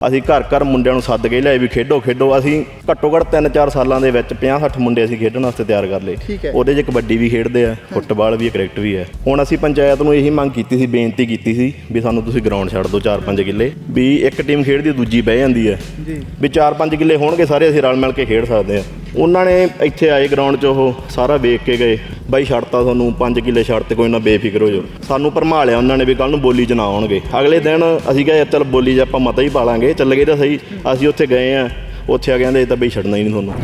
ਅਸੀਂ ਘਰ ਘਰ ਮੁੰਡਿਆਂ ਨੂੰ ਸੱਦ ਕੇ ਲਿਆਏ ਵੀ ਖੇਡੋ ਖੇਡੋ। ਅਸੀਂ ਘੱਟੋ ਘੱਟ 3-4 ਸਾਲਾਂ ਦੇ ਵਿੱਚ 50-60 ਮੁੰਡੇ ਅਸੀਂ ਖੇਡਣ ਵਾਸਤੇ ਤਿਆਰ ਕਰ ਲਏ। ਠੀਕ ਹੈ। ਉਹਦੇ 'ਚ ਕਬੱਡੀ ਵੀ ਖੇਡਦੇ ਆ ਫੁੱਟਬਾਲ ਵੀ ਕ੍ਰਿਕਟ ਵੀ ਆ ਹੁਣ ਅਸੀਂ ਪੰਚਾਇਤ ਨੂੰ ਇਹੀ ਮੰਗ ਕੀਤੀ ਸੀ ਬੇਨਤੀ ਕੀਤੀ ਸੀ ਵੀ ਸਾਨੂੰ ਤੁਸੀਂ ਗਰਾਊਂਡ ਛੱਡ ਦਿਓ 4-5 ਕਿੱਲੇ ਵੀ ਇੱਕ ਟੀਮ ਖੇਡਦੀ ਦੂਜੀ ਬਹਿ ਜਾਂਦੀ ਹੈ ਜੀ। ਵੀ 4-5 ਕਿੱਲੇ ਹੋਣਗੇ ਸਾਰੇ ਅਸੀਂ ਰਲ ਮਿਲ ਕੇ ਖੇਡ ਸਕਦੇ ਆ। ਉਹਨਾਂ ਨੇ ਇੱਥੇ ਆਏ ਗਰਾਊਂਡ 'ਚ ਉਹ ਸਾਰਾ ਵੇਖ ਕੇ ਗਏ, ਬਾਈ ਛੱਡਤਾ ਤੁਹਾਨੂੰ 5 ਕਿੱਲੇ ਛੱਡਤੇ ਕੋਈ ਨਾ ਬੇਫਿਕਰ ਹੋ ਜਾਓ। ਸਾਨੂੰ ਭਰਮਾ ਲਿਆ ਉਹਨਾਂ ਨੇ ਵੀ ਕੱਲ ਨੂੰ ਬੋਲੀ 'ਚ ਨਾ ਆਉਣਗੇ। ਅਗਲੇ ਦਿਨ ਅਸੀਂ ਕਿਹਾ ਯਾਰ ਚੱਲ ਬੋਲੀ 'ਚ ਆਪਾਂ ਮਤਾ ਹੀ ਪਾ ਲਾਂਗੇ ਚੱਲ ਗਏ ਤਾਂ ਸਹੀ, ਅਸੀਂ ਉੱਥੇ ਗਏ ਆ। ਉੱਥੇ ਆ ਕਹਿੰਦੇ, ਇਹ ਤਾਂ ਬਈ ਛੱਡਣਾ ਹੀ ਨਹੀਂ ਤੁਹਾਨੂੰ।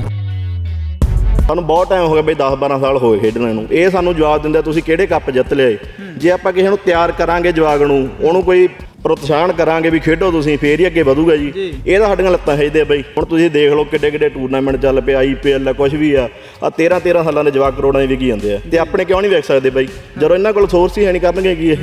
ਸਾਨੂੰ ਬਹੁਤ ਟਾਈਮ ਹੋ ਗਿਆ ਬਈ 10 12 ਸਾਲ ਹੋ ਗਏ ਖੇਡਣ ਨੂੰ। ਇਹ ਸਾਨੂੰ ਜਵਾਬ ਦਿੰਦਾ, ਤੁਸੀਂ ਕਿਹੜੇ ਕੱਪ ਜਿੱਤ ਲਿਆਏ? ਜੇ ਆਪਾਂ ਕਿਸੇ ਨੂੰ ਤਿਆਰ ਕਰਾਂਗੇ ਜਵਾਗ ਨੂੰ, ਉਹਨੂੰ ਕੋਈ ਪ੍ਰੋਤਸਾਹਨ ਕਰਾਂਗੇ ਵੀ ਖੇਡੋ ਤੁਸੀਂ ਫੇਰ ਹੀ ਅੱਗੇ ਵਧੂਗਾ ਜੀ। ਇਹ ਤਾਂ ਸਾਡੀਆਂ ਲੱਤਾਂ ਆ ਬਈ। ਹੁਣ ਤੁਸੀਂ ਦੇਖ ਲਓ ਕਿੱਡੇ ਕਿੱਡੇ ਟੂਰਨਾਮੈਂਟ ਚੱਲ ਪਏ ਆਈਪੀਐਲ ਆ ਕੁਝ ਵੀ ਆ। ਆ 13 13 ਸਾਲਾਂ ਦੇ ਜਵਾਕ ਕਰੋੜਾਂ ਦੇ ਵਿਕੀ ਜਾਂਦੇ ਆ। ਤੇ ਆਪਣੇ ਕਿਉਂ ਨਹੀਂ ਵੇਖ ਸਕਦੇ ਬਈ? ਜਦੋਂ ਇਹਨਾਂ ਕੋਲ ਸੋਰਸ ਹੀ ਹੈ ਨਹੀਂ ਕਰਨਗੇ ਕੀ ਇਹ?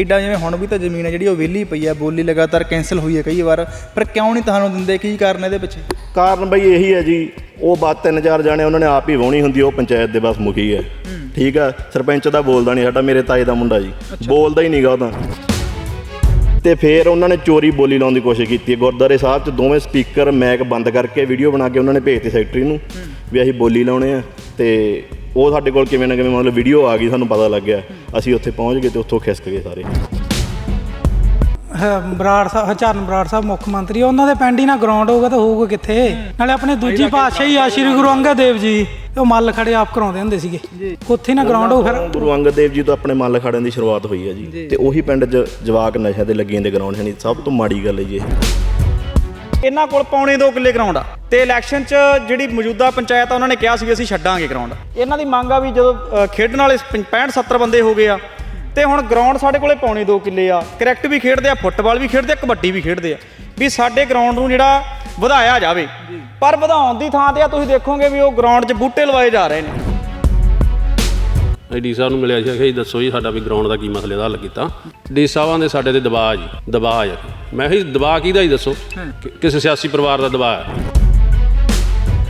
ਇੱਡਾ ਜਿਵੇਂ ਹੁਣ ਵੀ ਤਾਂ ਜ਼ਮੀਨ ਹੈ ਜਿਹੜੀ ਉਹ ਵਿਹਲੀ ਪਈ ਹੈ ਬੋਲੀ ਲਗਾਤਾਰ ਕੈਨਸਲ ਹੋਈ ਹੈ ਕਈ ਵਾਰ ਪਰ ਕਿਉਂ ਨਹੀਂ ਤੁਹਾਨੂੰ ਦਿੰਦੇ ਕੀ ਕਾਰਨ ਇਹਦੇ ਪਿੱਛੇ? ਕਾਰਨ ਬਈ ਇਹੀ ਹੈ ਜੀ ਉਹ ਬਾਤ ਤਿੰਨ ਚਾਰ ਜਾਣੇ ਉਹਨਾਂ ਨੇ ਆਪ ਹੀ ਵਾਹੁਣੀ ਹੁੰਦੀ ਉਹ ਪੰਚਾਇਤ ਦੇ ਬਸ ਮੁਖੀ ਹੈ। ਠੀਕ ਆ ਸਰਪੰਚ ਦਾ ਬੋਲਦਾ ਨਹੀਂ ਸਾਡਾ ਮੇਰੇ ਤਾਏ ਦਾ ਮੁੰਡਾ ਜੀ। ਬੋਲਦਾ ਹੀ ਨਹੀਂਗਾ ਉਹ ਤਾਂ। ਤੇ ਫਿਰ ਉਹਨਾਂ ਨੇ ਚੋਰੀ ਬੋਲੀ ਲਾਉਣ ਦੀ ਕੋਸ਼ਿਸ਼ ਕੀਤੀ ਹੈ। ਗੁਰਦੁਆਰੇ ਸਾਹਿਬ 'ਚ ਦੋਵੇਂ ਸਪੀਕਰ ਮੈਕ ਬੰਦ ਕਰਕੇ ਵੀਡੀਓ ਬਣਾ ਕੇ ਉਹਨਾਂ ਨੇ ਭੇਜਤੀ ਸੈਕਟਰੀ ਨੂੰ ਵੀ ਅਸੀਂ ਬੋਲੀ ਲਾਉਣੇ ਆ ਤੇ ਉਹ ਸਾਡੇ ਕੋਲ ਕਿਵੇਂ ਨਾ ਕਿਵੇਂ ਮਤਲਬ ਵੀਡੀਓ ਆ ਗਈ ਸਾਨੂੰ ਪਤਾ ਲੱਗ ਗਿਆ। ਅਸੀਂ ਉੱਥੇ ਪਹੁੰਚ ਗਏ ਤੇ ਉੱਥੋਂ ਖਿਸਕ ਗਏ ਸਾਰੇ। ਹ- ਬਰਾੜ ਸਾਹਿਬ ਹਚਰਨ ਬਰਾੜ ਸਾਹਿਬ ਮੁੱਖ ਮੰਤਰੀ ਉਹਨਾਂ ਦੇ ਪਿੰਡ ਹੀ ਨਾ ਗਰਾਊਂਡ ਹੋਊਗਾ ਤਾਂ ਹੋਊਗਾ ਕਿੱਥੇ? ਨਾਲੇ ਆਪਣੇ ਦੂਜੀ ਪਾਤਸ਼ਾਹੀ ਆ ਸ਼੍ਰੀ ਗੁਰੂ ਅੰਗਦ ਦੇਵ ਜੀ। ਉਹ ਮੱਲ ਖੜੇ ਆਪ ਕਰਾਉਂਦੇ ਹੁੰਦੇ ਸੀਗੇ। ਉੱਥੇ ਨਾ ਗਰਾਊਂਡ ਹੋ ਫਿਰ। ਗੁਰੂ ਅੰਗਦ ਦੇਵ ਜੀ ਤੋਂ ਆਪਣੇ ਮੱਲ ਖਾੜਿਆਂ ਦੀ ਸ਼ੁਰੂਆਤ ਹੋਈ ਹੈ ਜੀ। ਤੇ ਉਹੀ ਪਿੰਡ 'ਚ ਜਵਾਕ ਨਸ਼ਿਆਂ ਦੇ ਲੱਗੇ ਜਾਂਦੇ ਗਰਾਊਂਡ ਹੈ ਨਹੀਂ ਸਭ ਤੋਂ ਮਾੜੀ ਗੱਲ ਹੈ ਜੀ ਇਹ। ਇਹਨਾਂ ਕੋਲ ਪੌਣੇ 2 ਕਿੱਲੇ ਗਰਾਊਂਡ ਆ। ਤੇ ਇਲੈਕਸ਼ਨ 'ਚ ਜਿਹੜੀ ਮੌਜੂਦਾ ਪੰਚਾਇਤ ਆ, ਉਹਨਾਂ ਨੇ ਕਿਹਾ ਸੀ ਵੀ ਅਸੀਂ ਛੱਡਾਂਗੇ ਗਰਾਊਂਡ ਇਹਨਾਂ ਦੀ ਮੰਗ ਆ ਵੀ ਜਦੋਂ ਖੇਡਣ ਵਾਲੇ 65 70 ਬੰਦੇ ਹੋ ਗਏ ਆ, ਤੇ ਹੁਣ ਗਰਾਊਂਡ ਸਾਡੇ ਕੋਲੇ ਪੌਣੇ 2 ਕਿੱਲੇ ਆ। ਕ੍ਰਿਕਟ ਵੀ ਖੇਡਦੇ ਆ, ਫੁੱਟਬਾਲ ਵੀ ਖੇਡਦੇ ਆ, ਕਬੱਡੀ ਵੀ ਖੇਡਦੇ ਆ। ਵੀ ਸਾਡੇ ਗਰਾਊਂਡ ਨੂੰ ਜਿਹੜਾ ਵਧਾਇਆ ਜਾਵੇ। ਪਰ ਵਧਾਉਣ ਦੀ ਥਾਂ ਤੇ ਆ, ਤੁਸੀਂ ਦੇਖੋਗੇ ਵੀ ਉਹ ਗਰਾਊਂਡ 'ਚ ਬੂਟੇ ਲਵਾਏ ਜਾ ਰਹੇ ਨੇ। ਡੀ ਸਾਹਿਬ ਨੂੰ ਮਿਲਿਆ ਸੀ ਕਿ ਦੱਸੋ ਜੀ ਸਾਡਾ ਵੀ ਗਰਾਊਂਡ ਦਾ ਕੀ ਮਸਲੇ ਦਾ ਹੱਲ ਕੀਤਾ। ਡੀ ਸਾਹਿਬਾਂ ਦੇ ਸਾਡੇ ਤੇ ਦਬਾਅ ਜੀ ਦਬਾਅ ਆ ਮੈਂ ਕਿਹਾ ਦਬਾਅ ਕਿਹਦਾ ਹੀ। ਦੱਸੋ ਕਿਸੇ ਸਿਆਸੀ ਪਰਿਵਾਰ ਦਾ ਦਬਾਅ ਹੈ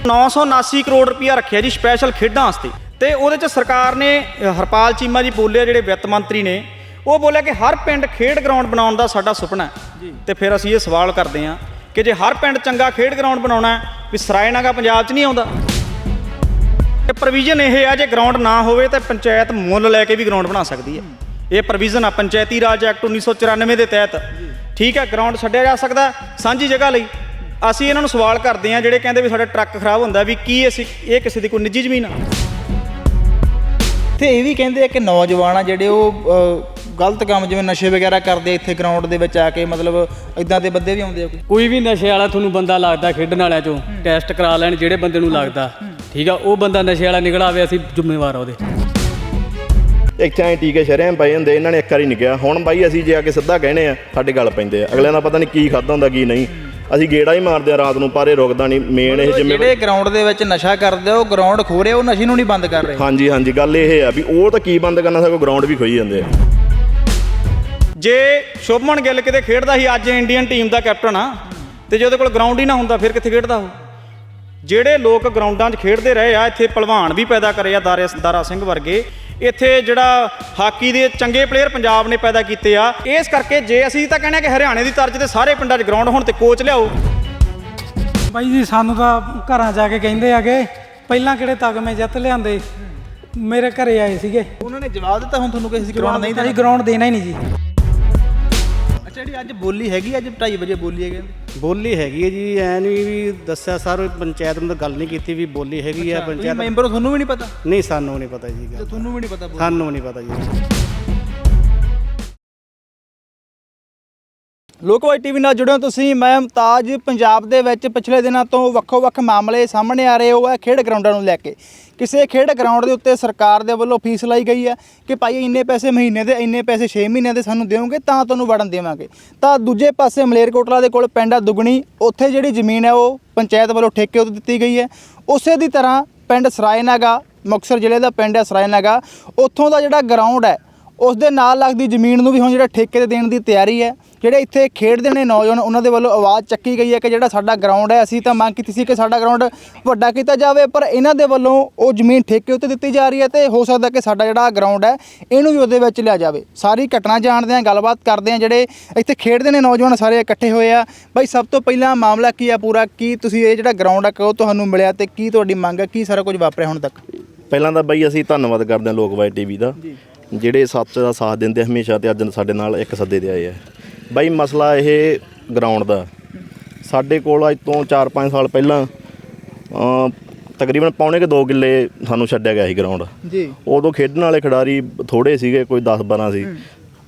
979 ਕਰੋੜ ਰੁਪਇਆ ਰੱਖਿਆ ਜੀ ਸਪੈਸ਼ਲ ਖੇਡਾਂ ਵਾਸਤੇ। ਤੇ ਉਹਦੇ ਚ ਸਰਕਾਰ ਨੇ ਹਰਪਾਲ ਚੀਮਾ ਜੀ ਬੋਲਿਆ ਜਿਹੜੇ ਵਿੱਤ ਮੰਤਰੀ ਨੇ ਉਹ ਬੋਲਿਆ ਕਿ ਹਰ ਪਿੰਡ ਖੇਡ ਗਰਾਊਂਡ ਬਣਾਉਣ ਦਾ ਸਾਡਾ ਸੁਪਨਾ ਹੈ। ਤੇ ਫਿਰ ਅਸੀਂ ਇਹ ਸਵਾਲ ਕਰਦੇ ਹਾਂ ਕਿ ਜੇ ਹਰ ਪਿੰਡ ਚੰਗਾ ਖੇਡ ਗਰਾਊਂਡ ਬਣਾਉਣਾ ਹੈ ਵੀ ਸਰਾਇਨਾਗਾ ਪੰਜਾਬ 'ਚ ਨਹੀਂ ਆਉਂਦਾ? ਇਹ ਪ੍ਰੋਵੀਜ਼ਨ ਇਹ ਆ ਜੇ ਗਰਾਊਂਡ ਨਾ ਹੋਵੇ ਤਾਂ ਪੰਚਾਇਤ ਮੁੱਲ ਲੈ ਕੇ ਵੀ ਗਰਾਊਂਡ ਬਣਾ ਸਕਦੀ ਹੈ। ਇਹ ਪ੍ਰੋਵੀਜ਼ਨ ਆ ਪੰਚਾਇਤੀ ਰਾਜ ਐਕਟ 1994 ਦੇ ਤਹਿਤ। ਠੀਕ ਹੈ ਗਰਾਊਂਡ ਛੱਡਿਆ ਜਾ ਸਕਦਾ ਹੈ ਸਾਂਝੀ ਜਗ੍ਹਾ ਲਈ। ਅਸੀਂ ਇਹਨਾਂ ਨੂੰ ਸਵਾਲ ਕਰਦੇ ਆ ਜਿਹੜੇ ਕਹਿੰਦੇ ਵੀ ਸਾਡਾ ਟਰੱਕ ਖਰਾਬ ਹੁੰਦਾ ਵੀ ਕੀ ਅਸੀਂ ਇਹ ਕਿਸੇ ਦੀ ਕੋਈ ਨਿੱਜੀ ਜ਼ਮੀਨ ਆ? ਤੇ ਇਹ ਵੀ ਕਹਿੰਦੇ ਆ ਕਿ ਨੌਜਵਾਨ ਆ ਜਿਹੜੇ ਉਹ ਗਲਤ ਕੰਮ ਜਿਵੇਂ ਨਸ਼ੇ ਵਗੈਰਾ ਕਰਦੇ ਆ ਇੱਥੇ ਗਰਾਊਂਡ ਦੇ ਵਿੱਚ ਆ ਕੇ ਮਤਲਬ ਇਦਾਂ ਦੇ ਬੰਦੇ ਵੀ ਆਉਂਦੇ ਆ ਕੋਈ? ਕੋਈ ਵੀ ਨਸ਼ੇ ਵਾਲਾ ਤੁਹਾਨੂੰ ਬੰਦਾ ਲੱਗਦਾ ਖੇਡਣ ਵਾਲਿਆਂ ਚੋਂ ਟੈਸਟ ਕਰਾ ਲੈਣ ਜਿਹੜੇ ਬੰਦੇ ਨੂੰ ਲੱਗਦਾ। ਠੀਕ ਆ ਉਹ ਬੰਦਾ ਨਸ਼ੇ ਵਾਲਾ ਨਿਕਲ ਆਵੇ ਅਸੀਂ ਜ਼ਿੰਮੇਵਾਰ ਆ ਉਹਦੇ। ਇੱਥੇ ਐ ਟੀਕੇ ਸ਼ਰਿਆਂ ਪਏ ਹੁੰਦੇ ਇਹਨਾਂ ਨੇ ਇੱਕ ਵਾਰੀ ਨਹੀਂ ਕਿਹਾ। ਹੁਣ ਬਾਈ ਅਸੀਂ ਜੇ ਆ ਕੇ ਸਿੱਧਾ ਕਹਿਣੇ ਆ ਸਾਡੇ ਗੱਲ ਪੈਂਦੇ ਆ। ਅਗਲਿਆਂ ਦਾ ਪਤਾ ਨਹੀਂ ਕੀ ਖਾਦਾ ਹੁੰਦਾ ਕੀ ਨਹੀਂ। ਅਸੀਂ ਗੇੜਾ ਹੀ ਮਾਰਦੇ ਆ ਰਾਤ ਨੂੰ ਪਰ ਇਹ ਰੁਕਦਾ ਨਹੀਂ ਮੇਨ ਇਹ ਜਿੰਮੇ ਜਿਹੜੇ ਗਰਾਊਂਡ ਦੇ ਵਿੱਚ ਨਸ਼ਾ ਕਰਦੇ ਆ ਉਹ ਗਰਾਊਂਡ ਖੋ ਰਹੇ ਉਹ ਨਸ਼ੇ ਨੂੰ ਨਹੀਂ ਬੰਦ ਕਰ ਰਹੇ। ਹਾਂਜੀ ਹਾਂਜੀ ਗੱਲ ਇਹ ਆ ਵੀ ਉਹ ਤਾਂ ਕੀ ਬੰਦ ਕਰਨਾ ਸਗੋਂ ਗਰਾਊਂਡ ਵੀ ਖੋਈ ਜਾਂਦੇ ਆ। ਜੇ ਸ਼ੁਭਮਨ ਗਿੱਲ ਕਿਤੇ ਖੇਡਦਾ ਸੀ ਅੱਜ ਇੰਡੀਅਨ ਟੀਮ ਦਾ ਕੈਪਟਨ ਆ ਤੇ ਜੇ ਉਹਦੇ ਕੋਲ ਗਰਾਊਂਡ ਹੀ ਨਾ ਹੁੰਦਾ ਫਿਰ ਕਿੱਥੇ ਖੇਡਦਾ ਉਹ? ਜਿਹੜੇ ਲੋਕ ਗਰਾਊਂਡਾਂ 'ਚ ਖੇਡਦੇ ਰਹੇ ਆ ਇੱਥੇ ਪਹਿਲਵਾਨ ਵੀ ਪੈਦਾ ਕਰੇ ਆ ਦਾਰੇ ਦਾਰਾ ਸਿੰਘ ਵਰਗੇ। ਇੱਥੇ ਜਿਹੜਾ ਹਾਕੀ ਦੇ ਚੰਗੇ ਪਲੇਅਰ ਪੰਜਾਬ ਨੇ ਪੈਦਾ ਕੀਤੇ ਆ। ਇਸ ਕਰਕੇ ਜੇ ਅਸੀਂ ਤਾਂ ਕਹਿੰਦੇ ਆ ਕਿ ਹਰਿਆਣੇ ਦੀ ਤਰਜ਼ ਤੇ ਸਾਰੇ ਪਿੰਡਾਂ 'ਚ ਗਰਾਊਂਡ ਹੋਣ ਤੇ ਕੋਚ ਲਿਆਓ। ਬਾਈ ਜੀ ਸਾਨੂੰ ਤਾਂ ਘਰਾਂ ਜਾ ਕੇ ਕਹਿੰਦੇ ਆਗੇ ਪਹਿਲਾਂ ਕਿਹੜੇ ਤਗਮੇ ਜਿੱਤ ਲਿਆਂਦੇ? ਮੇਰੇ ਘਰੇ ਆਏ ਸੀਗੇ। ਉਹਨਾਂ ਨੇ ਜਵਾਬ ਦਿੱਤਾ ਹੁਣ ਤੁਹਾਨੂੰ ਕਿਸੇ ਗਰਾਊਂਡ ਨਹੀਂ ਅਸੀਂ ਗਰਾਊਂਡ ਦੇਣਾ ਹੀ ਨਹੀਂ ਜੀ। ਅੱਛਾ ਜਿਹੜੀ ਅੱਜ ਬੋਲੀ ਹੈਗੀ ਅੱਜ 2:30 ਵਜੇ ਬੋਲੀ ਹੈ ਕਹਿੰਦੇ ਬੋਲੀ ਹੈਗੀ ਹੈ ਜੀ ਐ ਨਹੀਂ ਵੀ ਦੱਸਿਆ ਸਰ ਪੰਚਾਇਤ ਨੂੰ ਤਾਂ ਗੱਲ ਨਹੀਂ ਕੀਤੀ ਵੀ ਬੋਲੀ ਹੈਗੀ ਆ ਤੁਸੀਂ ਪੰਚਾਇਤ ਮੈਂਬਰ ਹੋ, ਤੁਹਾਨੂੰ ਵੀ ਨਹੀਂ ਪਤਾ? ਨਹੀਂ ਸਾਨੂੰ ਨਹੀਂ ਪਤਾ ਜੀ ਗੱਲ। ਤੁਹਾਨੂੰ ਵੀ ਨਹੀਂ ਪਤਾ ਬੋਲੀ? ਸਾਨੂੰ ਨਹੀਂ ਪਤਾ ਜੀ। ਲੋਕਵਾਈ ਟੀਵੀ ਨਾਲ ਜੁੜਿਓ ਤੁਸੀਂ। ਮੈਂ ਮੁਮਤਾਜ। ਪੰਜਾਬ ਦੇ ਵਿੱਚ ਪਿਛਲੇ ਦਿਨਾਂ ਤੋਂ ਵੱਖੋ-ਵੱਖ ਮਾਮਲੇ ਸਾਹਮਣੇ ਆ ਰਹੇ ਹੋ। ਹੈ ਖੇਡ ਗਰਾਊਂਡਾਂ ਨੂੰ ਲੈ ਕੇ। ਕਿਸੇ ਖੇਡ ਗਰਾਊਂਡ ਦੇ ਉੱਤੇ ਸਰਕਾਰ ਦੇ ਵੱਲੋਂ ਫੀਸ ਲਾਈ ਗਈ ਹੈ ਕਿ ਭਾਈ ਇੰਨੇ ਪੈਸੇ ਮਹੀਨੇ ਦੇ, ਇੰਨੇ ਪੈਸੇ 6 ਮਹੀਨੇ ਦੇ ਸਾਨੂੰ ਦਿਓਗੇ, ਤਾਂ ਤੁਹਾਨੂੰ ਵੜਨ ਦੇਵਾਂਗੇ। ਤਾਂ ਦੂਜੇ ਪਾਸੇ ਮਲੇਰਕੋਟਲਾ ਦੇ ਕੋਲ ਪਿੰਡ ਆ ਦੁਗਣੀ। ਉੱਥੇ ਜਿਹੜੀ ਜ਼ਮੀਨ ਹੈ ਉਹ ਪੰਚਾਇਤ ਵੱਲੋਂ ਠੇਕੇ ਉੱਤੇ ਦਿੱਤੀ ਗਈ ਹੈ। ਉਸੇ ਦੀ ਤਰ੍ਹਾਂ ਪਿੰਡ ਸਰਾਇਨਾਗਾ ਮੁਕਤਸਰ ਜ਼ਿਲ੍ਹੇ ਦਾ ਪਿੰਡ ਹੈ ਸਰਾਇਨਾਗਾ ਉੱਥੋਂ ਦਾ ਜਿਹੜਾ ਗਰਾਊਂਡ ਹੈ ਉਸ ਦੇ ਨਾਲ ਲੱਗਦੀ ਜ਼ਮੀਨ ਨੂੰ ਵੀ ਹੁਣ ਜਿਹੜਾ ਠੇਕੇ ਤੇ ਦੇਣ ਦੀ ਤਿਆਰੀ ਹੈ ਜਿਹੜੇ ਇੱਥੇ ਖੇਡਦੇ ਨੇ ਨੌਜਵਾਨ ਉਹਨਾਂ ਦੇ ਵੱਲੋਂ ਆਵਾਜ਼ ਚੱਕੀ ਗਈ ਹੈ ਕਿ ਜਿਹੜਾ ਸਾਡਾ ਗਰਾਊਂਡ ਹੈ ਅਸੀਂ ਤਾਂ ਮੰਗ ਕੀਤੀ ਸੀ ਕਿ ਸਾਡਾ ਗਰਾਊਂਡ ਵੱਡਾ ਕੀਤਾ ਜਾਵੇ ਪਰ ਇਹਨਾਂ ਦੇ ਵੱਲੋਂ ਉਹ ਜ਼ਮੀਨ ਠੇਕੇ ਉੱਤੇ ਦਿੱਤੀ ਜਾ ਰਹੀ ਹੈ ਤੇ ਹੋ ਸਕਦਾ ਕਿ ਸਾਡਾ ਜਿਹੜਾ ਗਰਾਊਂਡ ਹੈ ਇਹਨੂੰ ਵੀ ਉਹਦੇ ਵਿੱਚ ਲਿਆ ਜਾਵੇ। ਸਾਰੀ ਘਟਨਾ ਜਾਣਦੇ ਆ ਗੱਲਬਾਤ ਕਰਦੇ ਆ ਜਿਹੜੇ ਇੱਥੇ ਖੇਡਦੇ ਨੇ ਨੌਜਵਾਨ ਸਾਰੇ ਇਕੱਠੇ ਹੋਏ ਆ। ਬਾਈ ਸਭ ਤੋਂ ਪਹਿਲਾਂ ਮਾਮਲਾ ਕੀ ਆ ਪੂਰਾ? ਕੀ ਤੁਸੀਂ ਇਹ ਜਿਹੜਾ ਗਰਾਊਂਡ ਆ ਕਹੋ ਤੁਹਾਨੂੰ ਮਿਲਿਆ ਤੇ ਕੀ ਤੁਹਾਡੀ ਮੰਗ ਹੈ ਕੀ ਸਾਰਾ ਕੁਝ ਵਾਪਰਿਆ ਹੁਣ ਤੱਕ? ਪਹਿਲਾਂ ਤਾਂ ਬਾਈ ਅਸੀਂ ਧੰਨਵਾਦ ਕਰਦੇ ਹਾਂ ਲੋਕਵਾਈ ਟੀਵੀ ਦਾ। ਜਿਹੜੇ ਸੱਚ ਦਾ ਸਾਥ ਦਿੰਦੇ ਹਮੇਸ਼ਾ ਤੇ ਅੱਜ ਸਾਡੇ ਨਾਲ ਇੱਕ ਸੱਦੇ ਤੇ ਆਏ ਆ। ਬਾਈ ਮਸਲਾ ਇਹ ਗਰਾਊਂਡ ਦਾ। ਸਾਡੇ ਕੋਲ ਅੱਜ ਤੋਂ 4-5 ਸਾਲ ਪਹਿਲਾਂ ਤਕਰੀਬਨ ਪੌਣੇ ਕੇ 2 ਕਿੱਲੇ ਸਾਨੂੰ ਛੱਡਿਆ ਗਿਆ ਸੀ ਗਰਾਊਂਡ ਜੀ। ਉਦੋਂ ਖੇਡਣ ਵਾਲੇ ਖਿਡਾਰੀ ਥੋੜੇ ਸੀਗੇ ਕੋਈ 10-12 ਸੀ।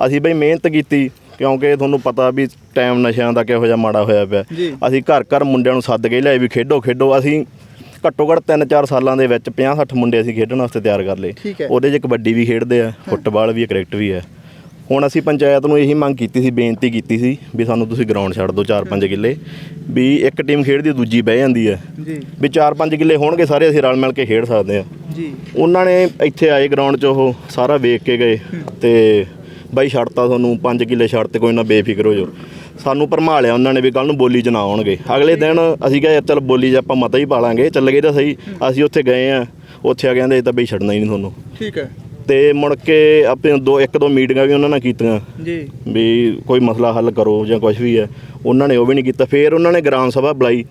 ਅਸੀਂ ਬਈ ਮਿਹਨਤ ਕੀਤੀ ਕਿਉਂਕਿ ਤੁਹਾਨੂੰ ਪਤਾ ਵੀ ਟਾਈਮ ਨਸ਼ਿਆਂ ਦਾ ਕਿਹੋ ਜਿਹਾ ਮਾੜਾ ਹੋਇਆ ਪਿਆ। ਅਸੀਂ ਘਰ ਘਰ ਮੁੰਡਿਆਂ ਨੂੰ ਸੱਦ ਕੇ ਲਿਆਏ ਵੀ ਖੇਡੋ ਖੇਡੋ। ਅਸੀਂ ਘੱਟੋ ਘੱਟ 3-4 ਸਾਲਾਂ ਦੇ ਵਿੱਚ 50-60 ਮੁੰਡੇ ਅਸੀਂ ਖੇਡਣ ਵਾਸਤੇ ਤਿਆਰ ਕਰ ਲਏ। ਹੈ। ਉਹਦੇ 'ਚ ਕਬੱਡੀ ਵੀ ਖੇਡਦੇ ਆ ਫੁੱਟਬਾਲ ਵੀ ਆ ਕ੍ਰਿਕਟ ਵੀ ਆ ਹੁਣ ਅਸੀਂ ਪੰਚਾਇਤ ਨੂੰ ਇਹੀ ਮੰਗ ਕੀਤੀ ਸੀ ਬੇਨਤੀ ਕੀਤੀ ਸੀ ਵੀ ਸਾਨੂੰ ਤੁਸੀਂ ਗਰਾਊਂਡ ਛੱਡ ਦਿਓ 4-5 ਕਿੱਲੇ ਵੀ ਇੱਕ ਟੀਮ ਖੇਡਦੀ ਦੂਜੀ ਬਹਿ ਜਾਂਦੀ ਹੈ। ਜੀ। ਵੀ 4-5 ਕਿੱਲੇ ਹੋਣਗੇ ਸਾਰੇ ਅਸੀਂ ਰਲ ਮਿਲ ਕੇ ਖੇਡ ਸਕਦੇ ਆ ਜੀ। ਉਹਨਾਂ ਨੇ ਇੱਥੇ ਆਏ ਗਰਾਊਂਡ 'ਚ ਉਹ ਸਾਰਾ ਵੇਖ ਕੇ ਗਏ ਤੇ ਬਾਈ ਛੱਡਤਾ ਤੁਹਾਨੂੰ 5 ਕਿੱਲੇ ਛੱਡ ਤੇ ਕੋਈ ਨਾ ਬੇਫਿਕਰ ਹੋ ਜਾਓ। ਸਾਨੂੰ ਭਰਮਾਲਿਆ ਉਹਨਾਂ ਨੇ ਵੀ ਕੱਲ ਨੂੰ ਬੋਲੀ 'ਚ ਨਾ ਆਉਣਗੇ। ਅਗਲੇ ਦਿਨ ਅਸੀਂ ਕਿਹਾ ਚੱਲ ਬੋਲੀ 'ਚ ਆਪਾਂ ਮਤਾ ਹੀ ਪਾ ਲਾਂਗੇ ਚੱਲ ਗਏ ਤਾਂ ਸਹੀ। ਅਸੀਂ ਉੱਥੇ ਗਏ ਆ। ਉੱਥੇ ਆ ਕਹਿੰਦੇ ਇਹ ਤਾਂ ਬਈ ਛੱਡਣਾ ਹੀ ਨਹੀਂ ਤੁਹਾਨੂੰ। ਠੀਕ ਹੈ। ਤੇ ਮੁੜ ਕੇ ਆਪਣੇ ਦੋ ਇੱਕ ਦੋ ਮੀਟਿੰਗਾਂ ਵੀ ਉਹਨਾਂ ਨਾਲ ਕੀਤੀਆਂ। ਜੀ। ਵੀ ਕੋਈ ਮਸਲਾ ਹੱਲ ਕਰੋ ਜਾਂ ਕੁਝ ਵੀ ਹੈ। ਉਹਨਾਂ ਨੇ ਉਹ ਵੀ ਨਹੀਂ ਕੀਤਾ। ਫਿਰ ਉਹਨਾਂ ਨੇ ਗ੍ਰਾਮ ਸਭਾ ਬੁਲਾਈ।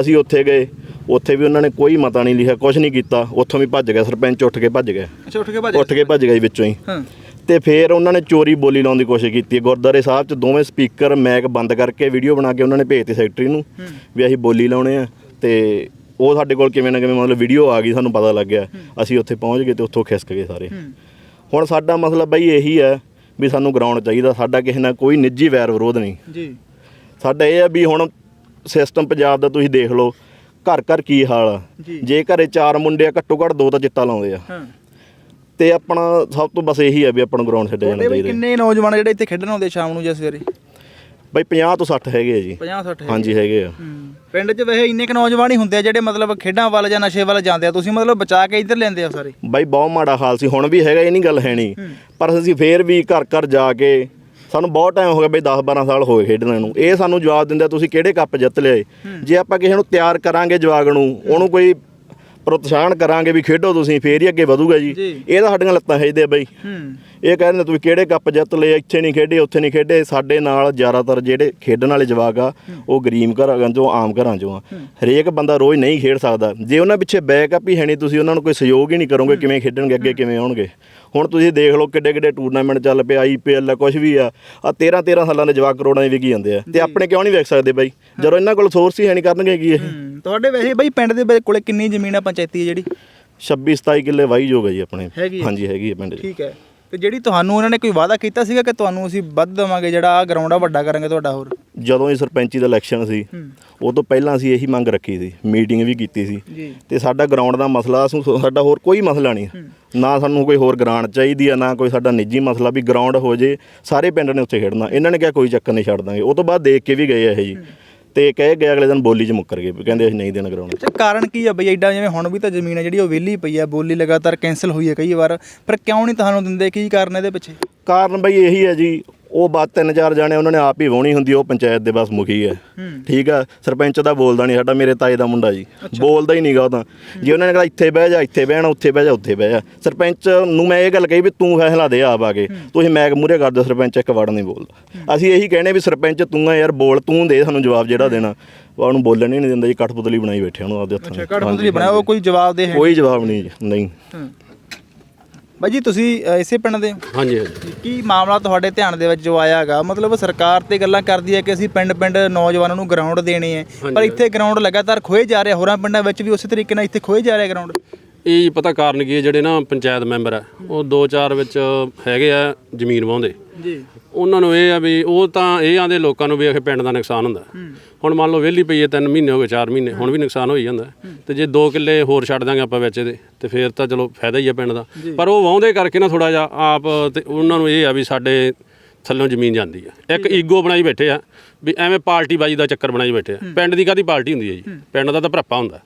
ਅਸੀਂ ਉੱਥੇ ਗਏ। ਉੱਥੇ ਵੀ ਉਹਨਾਂ ਨੇ ਕੋਈ ਮਤਾ ਨਹੀਂ ਲਿਖਿਆ ਕੁਝ ਨਹੀਂ ਕੀਤਾ। ਉੱਥੋਂ ਵੀ ਭੱਜ ਗਿਆ ਸਰਪੰਚ ਉੱਠ ਕੇ ਭੱਜ ਗਿਆ। ਅੱਛਾ ਉੱਠ ਕੇ ਭੱਜ ਉੱਠ ਕੇ ਭੱਜ ਗਿਆ ਵਿੱਚੋਂ ਹੀ। ਹਾਂ। ਤੇ ਫਿਰ ਉਹਨਾਂ ਨੇ ਚੋਰੀ ਬੋਲੀ ਲਾਉਣ ਦੀ ਕੋਸ਼ਿਸ਼ ਕੀਤੀ ਗੁਰਦਾਰੇ ਸਾਹਿਬ 'ਚ ਦੋਵੇਂ ਸਪੀਕਰ ਮੈਕ ਬੰਦ ਕਰਕੇ ਵੀਡੀਓ ਬਣਾ ਕੇ ਉਹਨਾਂ ਨੇ ਭੇਜਤੀ ਸੈਕਟਰੀ ਨੂੰ ਵੀ ਅਸੀਂ ਬੋਲੀ ਲਾਉਣੇ ਆ ਤੇ ਉਹ ਸਾਡੇ ਕੋਲ ਕਿਵੇਂ ਨਾ ਕਿਵੇਂ ਮਤਲਬ ਵੀਡੀਓ ਆ ਗਈ ਸਾਨੂੰ ਪਤਾ ਲੱਗ ਗਿਆ। ਅਸੀਂ ਉੱਥੇ ਪਹੁੰਚ ਗਏ ਤੇ ਉੱਥੋਂ ਖਿਸਕ ਗਏ ਸਾਰੇ। ਹੁਣ ਸਾਡਾ ਮਸਲਾ ਬਈ ਇਹੀ ਹੈ ਵੀ ਸਾਨੂੰ ਗਰਾਊਂਡ ਚਾਹੀਦਾ ਸਾਡਾ ਕਿਸੇ ਨਾਲ ਕੋਈ ਨਿੱਜੀ ਵੈਰ ਵਿਰੋਧ ਨਹੀਂ। ਜੀ। ਸਾਡਾ ਇਹ ਹੈ ਵੀ ਹੁਣ ਸਿਸਟਮ ਪੰਜਾਬ ਦਾ ਤੁਸੀਂ ਦੇਖ ਲਓ ਘਰ ਘਰ ਕੀ ਹਾਲ ਆ। ਜੀ। ਘਰੇ ਚਾਰ ਮੁੰਡੇ ਆ ਘੱਟੋ ਘੱਟ ਦੋ ਤਾਂ ਚਿੱਟਾ ਲਾਉਂਦੇ ਆ। ਹਾਂ। ਤੇ ਆਪਣਾ ਸਭ ਤੋਂ ਬਸ ਇਹੀ ਹੈ ਵੀ ਆਪਾਂ ਨੂੰ ਗਰਾਊਂਡ ਛੱਡਿਆ ਜਾਣਾ ਚਾਹੀਦਾ। ਕਿੰਨੇ ਨੌਜਵਾਨ ਜਿਹੜੇ ਇੱਥੇ ਖੇਡਣ ਆਉਂਦੇ ਸ਼ਾਮ ਨੂੰ ਜਾਂ ਸਵੇਰੇ? ਬਈ 50 ਤੋਂ 60 ਹੈਗੇ ਆ ਜੀ। 50 60 ਹਾਂਜੀ ਹੈਗੇ ਆ। ਪਿੰਡ 'ਚ ਵੈਸੇ ਇੰਨੇ ਕ ਨੌਜਵਾਨ ਹੀ ਹੁੰਦੇ ਆ ਜਿਹੜੇ ਮਤਲਬ ਖੇਡਾਂ ਵੱਲ ਜਾਂ ਨਸ਼ੇ ਵੱਲ ਜਾਂਦੇ ਆ। ਤੁਸੀਂ ਮਤਲਬ ਬਚਾ ਕੇ ਇੱਧਰ ਲੈਂਦੇ ਆ ਸਾਰੇ? ਬਾਈ ਬਹੁਤ ਮਾੜਾ ਹਾਲ ਸੀ। ਹੁਣ ਵੀ ਹੈਗਾ ਇਹ ਨਹੀਂ ਗੱਲ ਹੈ ਨਹੀਂ। ਪਰ ਅਸੀਂ ਫੇਰ ਵੀ ਘਰ ਘਰ ਜਾ ਕੇ ਸਾਨੂੰ ਬਹੁਤ ਟਾਈਮ ਹੋ ਗਿਆ ਬਈ 10 12 ਸਾਲ ਹੋ ਗਏ ਖੇਡਣ ਨੂੰ। ਇਹ ਸਾਨੂੰ ਜਵਾਬ ਦਿੰਦੇ ਆ, ਤੁਸੀਂ ਕਿਹੜੇ ਕੱਪ ਜਿੱਤ ਲਿਆਏ? ਜੇ ਆਪਾਂ ਕਿਸੇ ਨੂੰ ਤਿਆਰ ਕਰਾਂਗੇ ਜਵਾਗ ਨੂੰ ਉਹਨੂੰ ਕੋਈ ਪ੍ਰੋਤਸਾਹਨ ਕਰਾਂਗੇ ਵੀ ਖੇਡੋ ਤੁਸੀਂ ਫੇਰ ਹੀ ਅੱਗੇ ਵਧੂਗਾ ਜੀ। ਇਹ ਤਾਂ ਸਾਡੀਆਂ ਲੱਤਾਂ ਖਿੱਚਦੇ ਆ ਬਈ। ਇਹ ਕਹਿੰਦੇ ਤੁਸੀਂ ਕਿਹੜੇ ਕੱਪ ਜਿੱਤ ਲਏ ਇੱਥੇ ਨਹੀਂ ਖੇਡੇ ਉੱਥੇ ਨਹੀਂ ਖੇਡੇ ਸਾਡੇ ਨਾਲ ਜ਼ਿਆਦਾਤਰ ਜਿਹੜੇ ਖੇਡਣ ਵਾਲੇ ਜਵਾਕ ਆ ਉਹ ਗਰੀਬ ਘਰਾਂ ਚੋਂ ਆਮ ਘਰਾਂ ਚੋਂ ਆ। ਹਰੇਕ ਬੰਦਾ ਰੋਜ਼ ਨਹੀਂ ਖੇਡ ਸਕਦਾ। ਜੇ ਉਹਨਾਂ ਪਿੱਛੇ ਬੈਕਅਪ ਹੀ ਹੈ ਨਹੀਂ ਤੁਸੀਂ ਉਹਨਾਂ ਨੂੰ ਕੋਈ ਸਹਿਯੋਗ ਹੀ ਨਹੀਂ ਕਰੋਗੇ ਕਿਵੇਂ ਖੇਡਣਗੇ ਅੱਗੇ ਕਿਵੇਂ ਆਉਣਗੇ। ਹੁਣ ਤੁਸੀਂ ਦੇਖ ਲਓ ਕਿੱਡੇ ਕਿੱਡੇ ਟੂਰਨਾਮੈਂਟ ਚੱਲ ਪਏ ਆਈਪੀਐਲ ਆ ਕੁਝ ਵੀ ਆ। ਆ 13 13 ਸਾਲਾਂ ਦੇ ਜਵਾਕ ਕਰੋੜਾਂ ਦੇ ਵਿਕੀ ਜਾਂਦੇ ਆ। ਤੇ ਆਪਣੇ ਕਿਉਂ ਨਹੀਂ ਵੇਖ ਸਕਦੇ ਬਾਈ? ਜਦੋਂ ਇਹਨਾਂ ਕੋਲ ਸੋਰਸ ਹੀ ਹੈ ਨਹੀਂ ਕਰਨਗੇ ਕੀ ਇਹ? ਤੁਹਾਡੇ ਵੈਸੇ ਬਈ ਪਿੰਡ ਦੇ ਕੋਲੇ ਕਿੰਨੀ ਜ਼ਮੀਨ ਆ ਪੰਚਾਇਤੀ ਜਿਹੜੀ? 26 27 ਕਿੱਲੇ ਵਾਈ ਜੋਗਾ ਜੀ ਆਪਣੇ? ਹਾਂਜੀ ਹੈਗੀ ਹੈ ਪਿੰਡ ਠੀਕ ਹੈ। ਤੇ ਜਿਹੜੀ ਤੁਹਾਨੂੰ ਉਹਨਾਂ ਨੇ ਕੋਈ ਵਾਅਦਾ ਕੀਤਾ ਸੀਗਾ ਕਿ ਤੁਹਾਨੂੰ ਅਸੀਂ ਵੱਧ ਦੇਵਾਂਗੇ ਜਿਹੜਾ ਆ ਗਰਾਊਂਡ ਆ ਵੱਡਾ ਕਰਾਂਗੇ ਤੁਹਾਡਾ ਹੋਰ? ਜਦੋਂ ਇਹ ਸਰਪੰਚੀ ਦਾ ਇਲੈਕਸ਼ਨ ਸੀ ਉਹ ਤੋਂ ਪਹਿਲਾਂ ਅਸੀਂ ਇਹੀ ਮੰਗ ਰੱਖੀ ਸੀ ਮੀਟਿੰਗ ਵੀ ਕੀਤੀ ਸੀ। ਤੇ ਸਾਡਾ ਗਰਾਊਂਡ ਦਾ ਮਸਲਾ ਸਾਡਾ ਹੋਰ ਕੋਈ ਮਸਲਾ ਨਹੀਂ। ਨਾ ਸਾਨੂੰ ਕੋਈ ਹੋਰ ਗ੍ਰਾਂਟ ਚਾਹੀਦੀ ਆ ਨਾ ਕੋਈ ਸਾਡਾ ਨਿੱਜੀ ਮਸਲਾ ਵੀ ਗਰਾਊਂਡ ਹੋ ਜੇ ਸਾਰੇ ਪਿੰਡ ਨੇ ਉੱਥੇ ਖੇਡਣਾ। ਇਹਨਾਂ ਨੇ ਕਿਹਾ ਕੋਈ ਚੱਕਰ ਨਹੀਂ ਛੱਡ ਦਾਂਗੇ। ਉਹ ਤੋਂ ਬਾਅਦ ਦੇਖ ਕੇ ਵੀ ਗਏ ਇਹ ਜੀ। ਤੇ ਕਹੇ ਗਏ ਅਗਲੇ ਦਿਨ ਬੋਲੀ 'ਚ ਮੁੱਕਰ ਗਏ ਵੀ ਕਹਿੰਦੇ ਅਸੀਂ ਨਹੀਂ ਦੇਣਾ ਗਰਾਊਂਡ ਤੇ ਕਾਰਨ ਕੀ ਆ ਬਈ? ਐਡਾ ਜਿਵੇਂ ਹੁਣ ਵੀ ਤਾਂ ਜ਼ਮੀਨ ਆ ਜਿਹੜੀ ਉਹ ਵਿਹਲੀ ਪਈ ਆ, ਬੋਲੀ ਲਗਾਤਾਰ ਕੈਨਸਲ ਹੋਈ ਹੈ ਕਈ ਵਾਰ, ਪਰ ਕਿਉਂ ਨਹੀਂ ਤੁਹਾਨੂੰ ਦਿੰਦੇ? ਕੀ ਕਾਰਨ ਇਹਦੇ ਪਿੱਛੇ? ਕਾਰਨ ਬਈ ਇਹੀ ਹੈ ਜੀ ਉਹ ਬਾਤ ਤਿੰਨ ਚਾਰ ਜਾਣੇ ਉਹਨਾਂ ਨੇ ਆਪ ਹੀ ਵਾਹੁਣੀ ਹੁੰਦੀ ਉਹ ਪੰਚਾਇਤ ਦੇ ਬਸ ਮੁਖੀ ਹੈ। ਠੀਕ ਆ ਸਰਪੰਚ ਦਾ ਬੋਲਦਾ ਨਹੀਂ ਸਾਡਾ ਮੇਰੇ ਤਾਏ ਦਾ ਮੁੰਡਾ ਜੀ। ਬੋਲਦਾ ਹੀ ਨਹੀਂਗਾ ਉਹ ਤਾਂ। ਜੇ ਉਹਨਾਂ ਨੇ ਕਿਹਾ ਇੱਥੇ ਬਹਿ ਜਾ ਇੱਥੇ ਬਹਿਣਾ ਉੱਥੇ ਬਹਿ ਜਾ ਉੱਥੇ ਬਹਿ ਜਾ। ਸਰਪੰਚ ਨੂੰ ਮੈਂ ਇਹ ਗੱਲ ਕਹੀ ਵੀ ਤੂੰ ਫੈਸਲਾ ਦੇ ਆਪ ਆ ਕੇ। ਤੁਸੀਂ ਮੈਗ ਮੂਰੇ ਕਰ ਦਿਓ ਸਰਪੰਚ ਇੱਕ ਵੜ ਨਹੀਂ ਬੋਲਦਾ। ਅਸੀਂ ਇਹੀ ਕਹਿੰਦੇ ਵੀ ਸਰਪੰਚ ਤੂੰ ਆ ਯਾਰ ਬੋਲ ਤੂੰ ਦੇ ਸਾਨੂੰ ਜਵਾਬ ਜਿਹੜਾ ਦੇਣਾ। ਉਹ ਉਹਨੂੰ ਬੋਲਣ ਹੀ ਨਹੀਂ ਦਿੰਦਾ ਜੀ ਕਠਪੁਤਲੀ ਬਣਾਈ ਬੈਠੇ ਉਹਨੂੰ ਆਪਦੇ ਹੱਥਾਂ ਨਾਲ। ਕੜਮੁੰਦਰੀ ਬਣਾਇਆ ਉਹ ਕੋਈ ਜਵਾਬ ਦੇ ਹੈ ਕੋਈ ਜਵਾਬ ਨਹੀਂ ਜੀ, ਨਹੀਂ। ਬਾਈ ਜੀ ਤੁਸੀਂ ਅ, ਇਸੇ ਪਿੰਡ ਦੇ ਹੋ? ਹਾਂਜੀ ਹਾਂਜੀ। ਕੀ ਮਾਮਲਾ ਤੁਹਾਡੇ ਧਿਆਨ ਦੇ ਵਿੱਚ ਜੋ ਆਇਆ ਹੈਗਾ? ਮਤਲਬ ਸਰਕਾਰ ਤੇ ਗੱਲਾਂ ਕਰਦੀ ਹੈ ਕਿ ਅਸੀਂ ਪਿੰਡ-ਪਿੰਡ ਨੌਜਵਾਨਾਂ ਨੂੰ ਗਰਾਊਂਡ ਦੇਣੇ ਹੈ ਪਰ ਇੱਥੇ ਗਰਾਊਂਡ ਲਗਾਤਾਰ ਖੋਏ ਜਾ ਰਹੇ ਹੋਰਾਂ ਪਿੰਡਾਂ ਵਿੱਚ ਵੀ ਉਸੇ ਤਰੀਕੇ ਨਾਲ ਇੱਥੇ ਖੋਏ ਜਾ ਰਿਹਾ ਗਰਾਊਂਡ ਇਹ ਜੀ ਪਤਾ ਕਾਰਨ ਕੀ ਹੈ ਜਿਹੜੇ ਨਾ ਪੰਚਾਇਤ ਮੈਂਬਰ ਆ ਉਹ ਦੋ ਚਾਰ ਵਿੱਚ ਹੈਗੇ ਆ ਜ਼ਮੀਨ ਵਾਹੁੰਦੇ। ਜੀ। ਉਹਨਾਂ ਨੂੰ ਇਹ ਆ ਵੀ ਉਹ ਤਾਂ ਇਹ ਆਂਦੇ ਲੋਕਾਂ ਨੂੰ ਵੀ ਆਖੇ ਪਿੰਡ ਦਾ ਨੁਕਸਾਨ ਹੁੰਦਾ। ਹੁਣ ਮੰਨ ਲਓ ਵਿਹਲੀ ਪਈ ਹੈ 3 ਮਹੀਨੇ ਹੋ ਗਏ 4 ਮਹੀਨੇ ਹੁਣ ਵੀ ਨੁਕਸਾਨ ਹੋਈ ਜਾਂਦਾ। ਤੇ ਜੇ 2 ਕਿੱਲੇ ਹੋਰ ਛੱਡ ਦਾਂਗੇ ਆਪਾਂ ਵਿੱਚ ਇਹਦੇ ਤੇ ਫੇਰ ਤਾਂ ਚਲੋ ਫਾਇਦਾ ਹੀ ਆ ਪਿੰਡ ਦਾ। ਪਰ ਉਹ ਵਾਹੁੰਦੇ ਕਰਕੇ ਨਾ ਥੋੜਾ ਜਿਹਾ ਆਪ ਤੇ ਉਹਨਾਂ ਨੂੰ ਇਹ ਆ ਵੀ ਸਾਡੇ ਥੱਲੋਂ ਜ਼ਮੀਨ ਜਾਂਦੀ ਆ। ਇੱਕ ਈਗੋ ਬਣਾਈ ਬੈਠੇ ਆ ਵੀ ਐਵੇਂ ਪਾਰਟੀ ਬਾਜੀ ਦਾ ਚੱਕਰ ਬਣਾਈ ਬੈਠੇ ਆ। ਪਿੰਡ ਦੀ ਕਾਦੀ ਪਾਰਟੀ ਹੁੰਦੀ ਹੈ ਜੀ? ਪਿੰਡ ਦਾ ਤਾਂ ਭਰਪਾ ਹੁੰਦਾ।